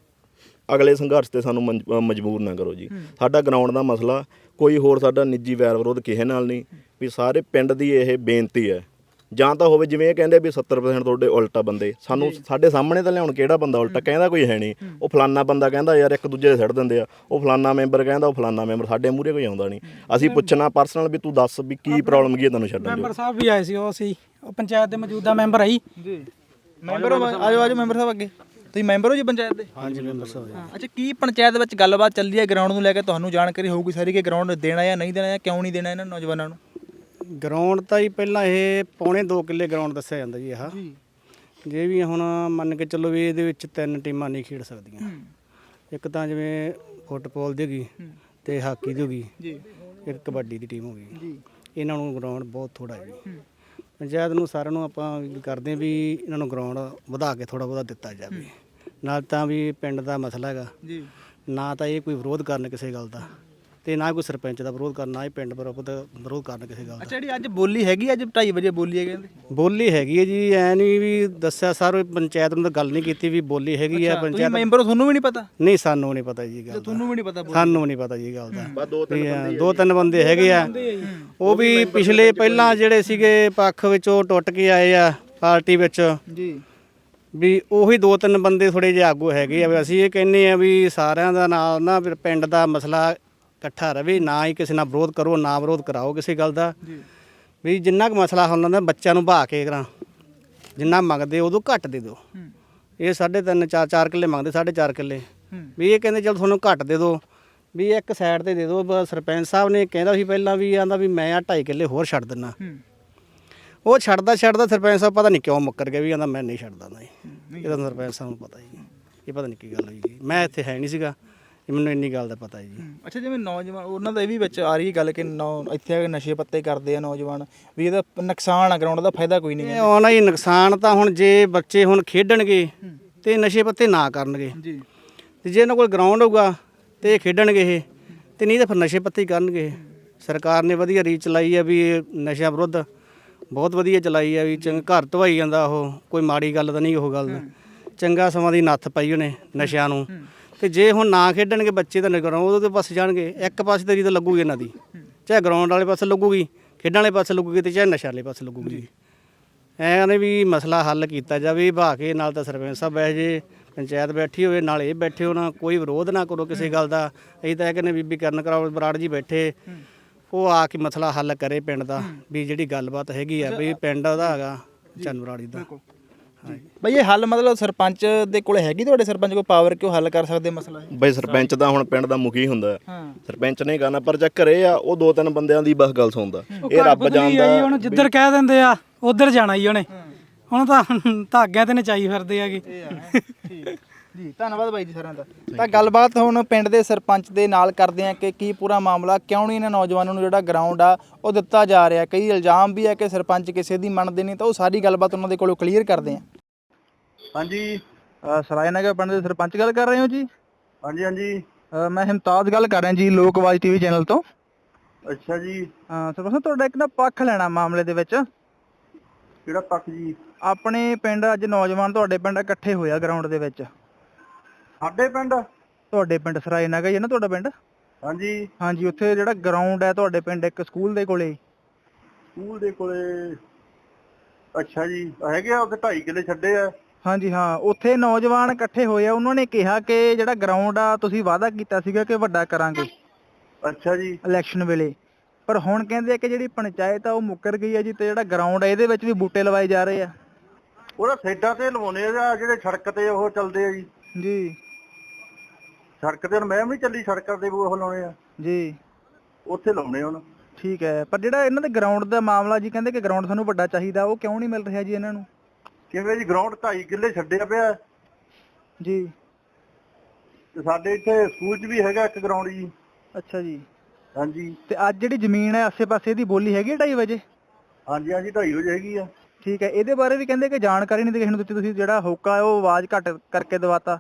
ਅਗਲੇ ਸੰਘਰਸ਼ ਤੇ ਸਾਨੂੰ ਮਜਬੂਰ ਨਾ ਕਰੋ ਜੀ। ਸਾਡਾ ਗਰਾਊਂਡ ਦਾ ਮਸਲਾ ਕੋਈ ਹੋਰ ਸਾਡਾ ਨਿੱਜੀ ਵੈਰ ਵਿਰੋਧ ਕਿਸੇ ਨਾਲ ਨਹੀਂ। ਵੀ ਸਾਰੇ ਪਿੰਡ ਦੀ ਇਹ ਬੇਨਤੀ ਹੈ। ਜਾਂ ਤਾਂ ਹੋਵੇ ਜਿਵੇਂ ਇਹ ਕਹਿੰਦੇ ਵੀ 70% ਤੁਹਾਡੇ ਉਲਟਾ ਬੰਦੇ। ਸਾਨੂੰ ਸਾਡੇ ਸਾਹਮਣੇ ਤਾਂ ਲਿਆਉਣ ਕਿਹੜਾ ਬੰਦਾ ਉਲਟਾ? ਕਹਿੰਦਾ ਕੋਈ ਹੈ ਨਹੀਂ। ਉਹ ਫਲਾਨਾ ਬੰਦਾ ਕਹਿੰਦਾ ਯਾਰ ਇੱਕ ਦੂਜੇ ਦੇ ਛੱਡ ਦਿੰਦੇ ਆ। ਉਹ ਫਲਾਨਾ ਮੈਂਬਰ ਕਹਿੰਦਾ ਉਹ ਫਲਾਨਾ ਮੈਂਬਰ ਸਾਡੇ ਮੂਹਰੇ ਕੋਈ ਆਉਂਦਾ ਨਹੀਂ। ਅਸੀਂ ਪੁੱਛਣਾ ਪਰਸਨਲ ਵੀ ਤੂੰ ਦੱਸ ਵੀ ਕੀ ਪ੍ਰੋਬਲਮ ਕੀ ਹੈ ਤੈਨੂੰ ਛੱਡਣ ਦੀ ਮੈਂਬਰ ਸਾਹਿਬ ਵੀ ਆਏ ਸੀ ਉਹ ਸੀ ਉਹ ਪੰਚਾਇਤ ਦੇ ਮੌਜੂਦਾ ਮੈਂਬਰ ਆਈ ਜੀ। ਮੈਂਬਰ ਆਜੋ ਆਜੋ ਮੈਂਬਰ ਸਾਹਿਬ ਅੱਗੇ। ਤੁਸੀਂ ਮੈਂਬਰ ਹੋ ਜੀ ਪੰਚਾਇਤ ਦੇ? ਹਾਂਜੀ ਮੈਂਬਰ ਸਾਹਿਬ ਹਾਂ ਅੱਛਾ ਕੀ ਪੰਚਾਇਤ ਵਿੱਚ ਗੱਲਬਾਤ ਚੱਲਦੀ ਹੈ ਗਰਾਊਂਡ ਨੂੰ ਲੈ ਕੇ ਤੁਹਾਨੂੰ ਜਾਣਕਾਰੀ ਹੋਊਗੀ ਸਾਰੀ ਕਿ ਗਰਾਊਂਡ ਦੇਣਾ ਜਾਂ ਨਹੀਂ ਦੇਣਾ ਜਾਂ ਕਿਉਂ ਨਹੀਂ ਦੇਣਾ ਇਹਨਾਂ ਨੌਜਵਾਨਾਂ ਨੂੰ? ਗਰਾਊਂਡ ਤਾਂ ਹੀ ਪਹਿਲਾਂ ਇਹ ਪੌਣੇ 2 ਕਿੱਲੇ ਗਰਾਊਂਡ ਦੱਸਿਆ ਜਾਂਦਾ ਜੀ ਆਹ। ਜੇ। ਵੀ ਹੁਣ ਮੰਨ ਕੇ ਚੱਲੋ ਵੀ ਇਹਦੇ ਵਿੱਚ ਤਿੰਨ ਟੀਮਾਂ ਨਹੀਂ ਖੇਡ ਸਕਦੀਆਂ। ਇੱਕ ਤਾਂ ਜਿਵੇਂ ਫੁੱਟਬਾਲ ਦੀ ਹੈਗੀ ਤੇ ਹਾਕੀ ਦੀ ਹੋਗੀ ਜੀ। ਇੱਕ ਕਬੱਡੀ ਦੀ ਟੀਮ ਹੋ ਗਈ। ਜੀ। ਇਹਨਾਂ ਨੂੰ ਗਰਾਊਂਡ ਬਹੁਤ ਥੋੜਾ ਹੈ ਜੀ। ਪੰਚਾਇਤ ਨੂੰ ਸਾਰਿਆਂ ਨੂੰ ਆਪਾਂ ਕਰਦੇ ਵੀ ਇਹਨਾਂ ਨੂੰ ਗਰਾਊਂਡ ਵਧਾ ਕੇ ਥੋੜਾ ਬਹੁਤਾ ਦਿੱਤਾ ਜਾਵੇ। ਨਾਲ ਤਾਂ ਵੀ ਪਿੰਡ ਦਾ ਮਸਲਾ ਹੈਗਾ। ਜੀ। ਨਾ ਤਾਂ ਇਹ ਕੋਈ ਵਿਰੋਧ ਕਰਨ ਕਿਸੇ ਗੱਲ ਦਾ। ਤੇ ਨਾ ਕੋਈ ਸਰਪੰਚ ਦਾ ਵਿਰੋਧ ਕਰਨਾ ਇਹ ਪਿੰਡ ਵਿਰੋਧ ਵਿਰੋਧ ਕਰਨ ਕਿਸੇ ਗੱਲ ਦਾ। ਅੱਛਾ ਜਿਹੜੀ ਅੱਜ ਬੋਲੀ ਹੈਗੀ ਅੱਜ 2:30 ਵਜੇ ਬੋਲੀ ਹੈ ਕਹਿੰਦੇ। ਬੋਲੀ ਹੈਗੀ ਹੈ ਜੀ ਐ ਨਹੀਂ ਵੀ ਦੱਸਿਆ ਸਰ ਪੰਚਾਇਤ ਨੂੰ ਤਾਂ ਗੱਲ ਨਹੀਂ ਕੀਤੀ ਵੀ ਬੋਲੀ ਹੈਗੀ ਆ ਤੁਸੀਂ ਪੰਚਾਇਤ ਮੈਂਬਰ ਹੋ ਤੁਹਾਨੂੰ ਵੀ ਨਹੀਂ ਪਤਾ? ਨਹੀਂ ਸਾਨੂੰ ਨਹੀਂ ਪਤਾ ਜੀ ਗੱਲ ਦਾ। ਤੁਹਾਨੂੰ ਵੀ ਨਹੀਂ ਪਤਾ ਸਾਨੂੰ ਨਹੀਂ ਪਤਾ ਜੀ ਗੱਲ ਦਾ। ਵੀ, ਹਾਂ, ਦੋ ਤਿੰਨ ਬੰਦੇ ਹੈਗੇ ਆ। ਉਹ ਵੀ ਪਿਛਲੇ ਪਹਿਲਾਂ ਜਿਹੜੇ ਸੀਗੇ ਪੱਖ ਵਿੱਚੋਂ ਟੁੱਟ ਕੇ ਆਏ ਆ ਪਾਰਟੀ ਵਿੱਚ। ਜੀ। ਵੀ ਉਹੀ ਦੋ ਤਿੰਨ ਬੰਦੇ ਥੋੜੇ ਜਿਹੇ ਆਗੂ ਹੈਗੇ ਆ। ਵੀ ਅਸੀਂ ਇਹ ਕਹਿੰਨੇ ਆ ਵੀ ਸਾਰਿਆਂ ਦਾ ਨਾਲ ਨਾ ਫਿਰ ਪਿੰਡ ਦਾ ਮਸਲਾ ਇਕੱਠਾ ਰਵੇ ਨਾ ਹੀ ਕਿਸੇ ਨਾਲ ਵਿਰੋਧ ਕਰੋ ਨਾ ਵਿਰੋਧ ਕਰਾਓ ਕਿਸੇ ਗੱਲ ਦਾ। ਵੀ ਜਿੰਨਾ ਕੁ ਮਸਲਾ ਹੁੰਦਾ ਨਾ ਬੱਚਿਆਂ ਨੂੰ ਬਹਾ ਕੇ ਕਰਾਂ ਜਿੰਨਾ ਮੰਗਦੇ ਉਦੋਂ ਘੱਟ ਦੇ ਦਿਓ। ਇਹ ਸਾਢੇ ਤਿੰਨ ਚਾਰ ਚਾਰ ਕਿੱਲੇ ਮੰਗਦੇ ਸਾਢੇ ਚਾਰ ਕਿੱਲੇ। ਵੀ ਇਹ ਕਹਿੰਦੇ ਚਲ ਤੁਹਾਨੂੰ ਘੱਟ ਦੇ ਦਿਓ ਵੀ ਇੱਕ ਸਾਈਡ ਤੇ ਦੇ ਦਿਓ ਸਰਪੰਚ ਸਾਹਿਬ ਨੇ ਕਹਿੰਦਾ ਸੀ ਪਹਿਲਾਂ ਵੀ ਆਂਦਾ ਵੀ ਮੈਂ ਆ ਢਾਈ ਕਿੱਲੇ ਹੋਰ ਛੱਡ ਦਿੰਨਾ ਉਹ ਛੱਡਦਾ ਛੱਡਦਾ ਸਰਪੰਚ ਸਾਹਿਬ ਪਤਾ ਨਹੀਂ ਕਿਉਂ ਮੁੱਕਰ ਗਿਆ ਵੀ ਆਂਦਾ ਮੈਂ ਨਹੀਂ ਛੱਡਦਾ ਨਹੀਂ। ਇਹ ਤਾਂ ਸਰਪੰਚ ਸਾਹਿਬ ਨੂੰ ਪਤਾ ਜੀ ਇਹ ਪਤਾ ਨਹੀਂ ਕੀ ਗੱਲ ਹੋਈ। ਮੈਂ ਇੱਥੇ ਹੈ ਨਹੀਂ ਸੀਗਾ। ਇਹ ਮੈਨੂੰ ਇੰਨੀ ਗੱਲ ਦਾ ਪਤਾ ਹੈ ਜੀ ਅੱਛਾ ਜਿਵੇਂ ਨੌਜਵਾਨ ਉਹਨਾਂ ਦਾ ਇਹ ਵੀ ਵਿੱਚ ਆ ਰਹੀ ਗੱਲ ਕਿ ਨੌ- ਇੱਥੇ ਆ ਕੇ ਨਸ਼ੇ ਪੱਤੇ ਕਰਦੇ ਆ ਨੌਜਵਾਨ ਵੀ ਇਹਦਾ ਨੁਕਸਾਨ ਆ ਗਰਾਊਂਡ ਦਾ ਫਾਇਦਾ ਕੋਈ ਨਹੀਂ ਇਹ ਆਉਣਾ ਹੀ ਨੁਕਸਾਨ ਤਾਂ ਹੁਣ ਜੇ ਬੱਚੇ ਹੁਣ ਖੇਡਣਗੇ ਤੇ ਨਸ਼ੇ ਪੱਤੇ ਨਾ ਕਰਨਗੇ। ਜੀ। ਤੇ ਜੇ ਇਹਨਾਂ ਕੋਲ ਗਰਾਊਂਡ ਹੋਊਗਾ ਤੇ ਇਹ ਖੇਡਣਗੇ ਇਹ ਤੇ ਨਹੀਂ ਤਾਂ ਫਿਰ ਨਸ਼ੇ ਪੱਤੇ ਹੀ ਕਰਨਗੇ ਸਰਕਾਰ ਨੇ ਵਧੀਆ ਰੀਚ ਚਲਾਈ ਆ ਵੀ ਇਹ ਨਸ਼ਾ ਵਿਰੁੱਧ ਬਹੁਤ ਵਧੀਆ ਚਲਾਈ ਆ ਵੀ ਚੰਗਾ ਘਰ ਧਵਾਈ ਜਾਂਦਾ ਉਹ ਕੋਈ ਮਾੜੀ ਗੱਲ ਤਾਂ ਨਹੀਂ ਉਹ ਗੱਲ ਚੰਗਾ ਸਮਾਂ ਦੀ ਨੱਥ ਪਾਈ ਉਹਨੇ ਨਸ਼ਿਆਂ ਨੂੰ। ਕਿ ਜੇ ਹੁਣ ਨਾ ਖੇਡਣਗੇ ਬੱਚੇ ਤਾਂ ਗਰਾਊਂਡ ਉਹਦੇ ਪਾਸੇ ਜਾਣਗੇ, ਇੱਕ ਪਾਸੇ ਤੇਰੀ ਤਾਂ ਲੱਗੂਗੀ ਇਹਨਾਂ ਦੀ। ਚਾਹੇ ਗਰਾਊਂਡ ਵਾਲੇ ਪਾਸੇ ਲੱਗੂਗੀ ਖੇਡਾਂ ਵਾਲੇ ਪਾਸੇ ਲੱਗੂਗੀ ਤੇ ਚਾਹੇ ਨਸ਼ਾ ਵਾਲੇ ਪਾਸੇ ਲੱਗੂਗੀ। ਐਂ ਨੇ ਵੀ ਮਸਲਾ ਹੱਲ ਕੀਤਾ ਜਾਵੇ ਭਾ ਕੇ ਨਾਲ ਤਾਂ ਸਰਪੰਚ ਸਾਹਿਬ ਬਹਿ ਜੇ, ਪੰਚਾਇਤ ਬੈਠੀ ਹੋਵੇ, ਨਾਲ ਇਹ ਬੈਠੇ ਹੋਣਾ, ਕੋਈ ਵਿਰੋਧ ਨਾ ਕਰੋ ਕਿਸੇ ਗੱਲ ਦਾ। ਅਸੀਂ ਤਾਂ ਇਹ ਕਹਿੰਦੇ ਬੀਬੀ ਕਰਨ ਕਰਾਓ, ਬਰਾੜ ਜੀ ਬੈਠੇ। ਉਹ ਆ ਕੇ ਮਸਲਾ ਹੱਲ ਕਰੇ ਪਿੰਡ ਦਾ, ਵੀ ਜਿਹੜੀ ਗੱਲਬਾਤ ਹੈਗੀ ਆ, ਵੀ ਪਿੰਡ ਦਾ ਹੈਗਾ ਚੰਨਬਰਾੜੀ ਦਾ। ਬਈ ਇਹ ਹੱਲ ਮਤਲਬ ਸਰਪੰਚ ਦੇ ਕੋਲ ਹੈਗੀ ਤੁਹਾਡੇ ਸਰਪੰਚ ਕੋਲ ਪਾਵਰ ਕਿ ਉਹ ਹੱਲ ਕਰ ਸਕਦੇ ਮਸਲਾ ਇਹ? ਬਈ ਸਰਪੰਚ ਦਾ ਹੁਣ ਪਿੰਡ ਦਾ ਮੁਖੀ ਹੁੰਦਾ ਹੈ। ਹਾਂ। ਸਰਪੰਚ ਨੇ ਕਰਨਾ ਪਰ ਚੱਕਰ ਇਹ ਆ ਉਹ ਦੋ ਤਿੰਨ ਬੰਦਿਆਂ ਦੀ ਬਸ ਗੱਲ ਸੁਣਦਾ। ਇਹ ਰੱਬ ਆ ਜੀ, ਜਾਣਦਾ ਹੁਣ ਜਿੱਧਰ ਕਹਿ ਦਿੰਦੇ ਆ ਉਧਰ ਜਾਣਾ ਹੀ ਉਹਨੇ। ਹੁਣ ਤਾਂ ਧਾਗਿਆਂ ਤੇ ਨਚਾਈ ਫਿਰਦੇ ਆਗੇ ਜੀ ਧੰਨਵਾਦ ਬਾਈ ਜੀ ਸਾਰਿਆਂ ਦਾ। ਤਾਂ ਗੱਲਬਾਤ ਹੁਣ ਪਿੰਡ ਦੇ ਸਰਪੰਚ ਦੇ ਨਾਲ ਕਰਦੇ ਆ ਕਿ ਕੀ ਪੂਰਾ ਮਾਮਲਾ ਕਿਉਂ ਨਹੀਂ ਇਹਨਾਂ ਨੌਜਵਾਨਾਂ ਨੂੰ ਜਿਹੜਾ ਗਰਾਊਂਡ ਆ ਉਹ ਦਿੱਤਾ ਜਾ ਰਿਹਾ। ਕਈ ਇਲਜ਼ਾਮ ਵੀ ਹੈ ਕਿ ਸਰਪੰਚ ਕਿਸੇ ਦੀ ਮੰਨਦੇ ਨਹੀਂ ਤਾਂ ਉਹ ਸਾਰੀ ਗੱਲਬਾਤ ਉਹਨਾਂ ਦੇ ਕੋਲੋਂ ਕਲੀਅਰ ਕਰਦੇ ਆ ਹਾਂਜੀ। ਸਰਾਇਨਗਰ ਪਿੰਡ ਦੇ ਸਰਪੰਚ ਗੱਲ ਕਰ ਰਹੇ ਹੋ ਜੀ? ਹਾਂਜੀ ਹਾਂਜੀ। ਅ, ਮੈਂ ਹਿਮਤਾਜ ਗੱਲ ਕਰ ਰਿਹਾ ਜੀ ਲੋਕਵਾਜ ਟੀਵੀ ਚੈਨਲ ਤੋਂ। ਅੱਛਾ ਜੀ। ਹਾਂ ਸਰਪੰਚ ਸਾਹਿਬ, ਤੁਹਾਡਾ ਇੱਕ ਨਾ ਪੱਖ ਲੈਣਾ ਮਾਮਲੇ ਦੇ ਵਿੱਚ। ਕਿਹੜਾ ਪੱਖ ਜੀ? ਆਪਣੇ ਪਿੰਡ ਅੱਜ ਨੌਜਵਾਨ ਤੁਹਾਡੇ ਪਿੰਡ ਇਕੱਠੇ ਹੋਇਆ ਗਰਾਊਂਡ ਦੇ ਵਿੱਚ। ਸਾਡੇ ਪਿੰਡ? ਤੁਹਾਡੇ ਪਿੰਡ ਸਰਾਇਨਗਰ ਹੀ ਹੈ ਨਾ ਤੁਹਾਡਾ ਪਿੰਡ? ਹਾਂਜੀ। ਹਾਂਜੀ ਉੱਥੇ ਜਿਹੜਾ ਗਰਾਊਂਡ ਹੈ ਤੁਹਾਡੇ ਪਿੰਡ ਇੱਕ ਸਕੂਲ ਦੇ ਕੋਲੇ। ਸਕੂਲ ਦੇ ਕੋਲੇ। ਅੱਛਾ ਜੀ ਹੈਗੇ ਆ ਉੱਥੇ 2.5 ਕਿੱਲੇ ਛੱਡੇ ਆ। ਹਾਂਜੀ ਹਾਂ ਉੱਥੇ ਨੌਜਵਾਨ ਇਕੱਠੇ ਹੋਏ ਆ ਉਹਨਾਂ ਨੇ ਕਿਹਾ ਕਿ ਜਿਹੜਾ ਗਰਾਊਂਡ ਆ ਤੁਸੀਂ ਵਾਅਦਾ ਕੀਤਾ ਸੀਗਾ ਕਿ ਵੱਡਾ ਕਰਾਂਗੇ। ਅੱਛਾ ਜੀ। ਇਲੈਕਸ਼ਨ ਵੇਲੇ। ਪਰ ਹੁਣ ਕਹਿੰਦੇ ਆ ਕਿ ਜਿਹੜੀ ਪੰਚਾਇਤ ਆ ਉਹ ਮੁੱਕਰ ਗਈ ਆ ਜੀ ਤੇ ਜਿਹੜਾ ਗਰਾਊਂਡ ਆ ਇਹਦੇ ਵਿੱਚ ਵੀ ਬੂਟੇ ਲਵਾਏ ਜਾ ਰਹੇ ਆ। ਉਹਦਾ ਸਾਈਡਾਂ ਤੇ ਲਵਾਉਣੇ ਆ ਜਿਹੜੇ ਸੜਕ ਤੇ ਉਹ ਚੱਲਦੇ ਆ ਜੀ? ਜੀ। ਸੜਕ ਤੇ ਮੈਂ ਵੀ ਚੱਲੀ ਸੜਕਾਂ ਤੇ ਉਹ ਲਾਉਣੇ ਆ। ਜੀ। ਉੱਥੇ ਲਾਉਣੇ ਹੁਣ। ਠੀਕ ਹੈ ਪਰ ਜਿਹੜਾ ਇਹਨਾਂ ਦੇ ਗਰਾਊਂਡ ਦਾ ਮਾਮਲਾ ਜੀ ਕਹਿੰਦੇ ਕਿ ਗਰਾਊਂਡ ਸਾਨੂੰ ਵੱਡਾ ਚਾਹੀਦਾ ਉਹ ਕਿਉਂ ਨਹੀਂ ਮਿਲ ਰਿਹਾ ਜੀ ਇਹਨਾਂ ਨੂੰ? ਕਿਵੇਂ ਜੀ ਗਰਾਊਂਡ 2.5 ਕਿੱਲੇ ਛੱਡਿਆ ਪਿਆ। ਜੀ। ਤੇ ਸਾਡੇ ਇੱਥੇ ਸਕੂਲ 'ਚ ਵੀ ਹੈਗਾ ਇੱਕ ਗਰਾਊਂਡ ਜੀ। ਅੱਛਾ ਜੀ। ਹਾਂਜੀ। ਤੇ ਅੱਜ ਜਿਹੜੀ ਜ਼ਮੀਨ ਹੈ ਆਸੇ-ਪਾਸੇ ਦੀ ਬੋਲੀ ਹੈਗੀ 2.5 ਵਜੇ? ਹਾਂਜੀ ਹਾਂਜੀ 2.5 ਵਜੇ ਹੈਗੀ ਆ। ਠੀਕ ਹੈ ਇਹਦੇ ਬਾਰੇ ਵੀ ਕਹਿੰਦੇ ਕਿ ਜਾਣਕਾਰੀ ਨਹੀਂ ਕਿਸੇ ਨੂੰ ਦਿੱਤੀ ਤੁਸੀਂ ਜਿਹੜਾ ਹੋਕਾ ਹੈ ਉਹ ਆਵਾਜ਼ ਘੱਟ ਕਰਕੇ ਦਵਾਤਾ।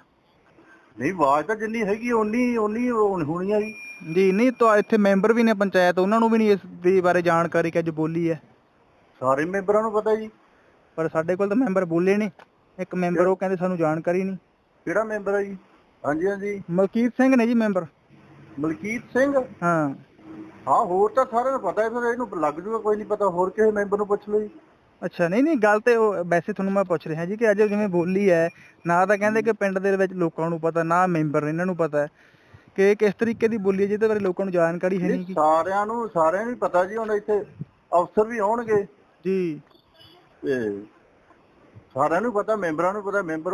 ਨਹੀਂ ਆਵਾਜ਼ ਤਾਂ ਜਿੰਨੀ ਹੈਗੀ ਓਨੀ ਓਨੀ ਹੋਣ- ਹੋਣੀ ਆ ਜੀ। ਜੀ ਨਹੀਂ ਤਾਂ ਇੱਥੇ ਮੈਂਬਰ ਵੀ ਨੇ ਪੰਚਾਇਤ ਉਹਨਾਂ ਨੂੰ ਵੀ ਨਹੀਂ ਇਸ ਦੇ ਬਾਰੇ ਜਾਣਕਾਰੀ ਕਿ ਅੱਜ ਬੋਲੀ ਹੈ। ਸਾਰੇ ਮੈਂਬਰਾਂ ਨੂੰ ਪਤਾ ਜੀ। ਪਰ ਸਾਡੇ ਕੋਲ ਤਾਂ ਮੈਂਬਰ ਬੋਲੇ ਨਹੀਂ ਇੱਕ ਮੈਂਬਰ ਉਹ ਕਹਿੰਦੇ ਸਾਨੂੰ ਜਾਣਕਾਰੀ ਨਹੀਂ ਕਿਹੜਾ ਮੈਂਬਰ ਆ ਜੀ? ਹਾਂਜੀ ਹਾਂਜੀ। ਮਲਕੀਤ ਸਿੰਘ ਨੇ ਜੀ ਮੈਂਬਰ। ਮਲਕੀਤ ਸਿੰਘ? ਹਾਂ। ਹਾਂ ਹੋਰ ਤਾਂ ਸਾਰਿਆਂ ਨੂੰ ਪਤਾ ਹੈ ਫਿਰ ਇਹਨੂੰ ਲੱਗ ਜੂਗਾ ਕੋਈ ਨਹੀਂ ਪਤਾ ਹੋਰ ਕਿਸੇ ਮੈਂਬਰ ਨੂੰ ਪੁੱਛ ਲਓ ਜੀ। ਅੱਛਾ ਨਹੀਂ ਨਹੀਂ ਗੱਲ ਤੇ ਉਹ ਵੈਸੇ ਤੁਹਾਨੂੰ ਮੈਂ ਪੁੱਛ ਰਿਹਾ ਜੀ ਕਿ ਅੱਜ ਜਿਵੇਂ ਬੋਲੀ ਹੈ ਨਾ ਤਾਂ ਕਹਿੰਦੇ ਕਿ ਪਿੰਡ ਦੇ ਵਿੱਚ ਲੋਕਾਂ ਨੂੰ ਪਤਾ ਨਾ ਮੈਂਬਰ ਇਹਨਾਂ ਨੂੰ ਪਤਾ ਹੈ। ਕਿ ਕਿਸ ਤਰੀਕੇ ਦੀ ਬੋਲੀ ਹੈ ਜਿਹਦੇ ਬਾਰੇ ਲੋਕਾਂ ਨੂੰ ਜਾਣਕਾਰੀ ਹੈ ਨਹੀਂ। ਸਾਰਿਆਂ ਨੂੰ ਸਾਰਿਆਂ ਨੂੰ ਹੀ ਪਤਾ ਜੀ ਹੁਣ ਇੱਥੇ ਅਫਸਰ ਵੀ ਆਉਣਗੇ। ਜੀ। ਤੇ ਸਾਰਿਆਂ ਨੂੰ ਪਤਾ ਮੈਂਬਰਾਂ ਨੂੰ ਪਤਾ ਮੈਂਬਰ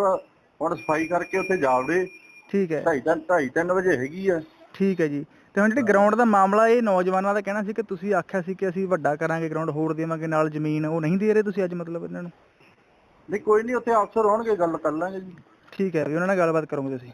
ਹੁਣ ਸਫ਼ਾਈ ਕਰਕੇ ਉੱਥੇ ਜਾਵੜੇ ਠੀਕ ਹੈ। ਢਾਈ ਤਿੰਨ ਢਾਈ ਤਿੰਨ ਵਜੇ ਹੈਗੀ ਆ। ਠੀਕ ਹੈ ਜੀ। ਤੇ ਹੁਣ ਜਿਹੜੀ ਗਰਾਊਂਡ ਦਾ ਮਾਮਲਾ ਇਹ ਨੌਜਵਾਨਾਂ ਦਾ ਕਹਿਣਾ ਸੀ ਕਿ ਤੁਸੀਂ ਆਖਿਆ ਸੀ ਕਿ ਅਸੀਂ ਵੱਡਾ ਕਰਾਂਗੇ ਗਰਾਊਂਡ ਹੋਰ ਦੇਵਾਂਗੇ ਨਾਲ ਜ਼ਮੀਨ ਉਹ ਨਹੀਂ ਦੇ ਰਹੇ ਤੁਸੀਂ ਅੱਜ ਮਤਲਬ ਇਹਨਾਂ ਨੂੰ? ਨਹੀਂ ਕੋਈ ਨਹੀਂ ਉੱਥੇ ਅਫਸਰ ਆਉਣਗੇ ਗੱਲ ਕਰ ਲਾਂਗੇ ਜੀ। ਠੀਕ ਹੈ ਵੀ ਉਹਨਾਂ ਨਾਲ ਗੱਲਬਾਤ ਕਰੋਗੇ ਤੁਸੀਂ।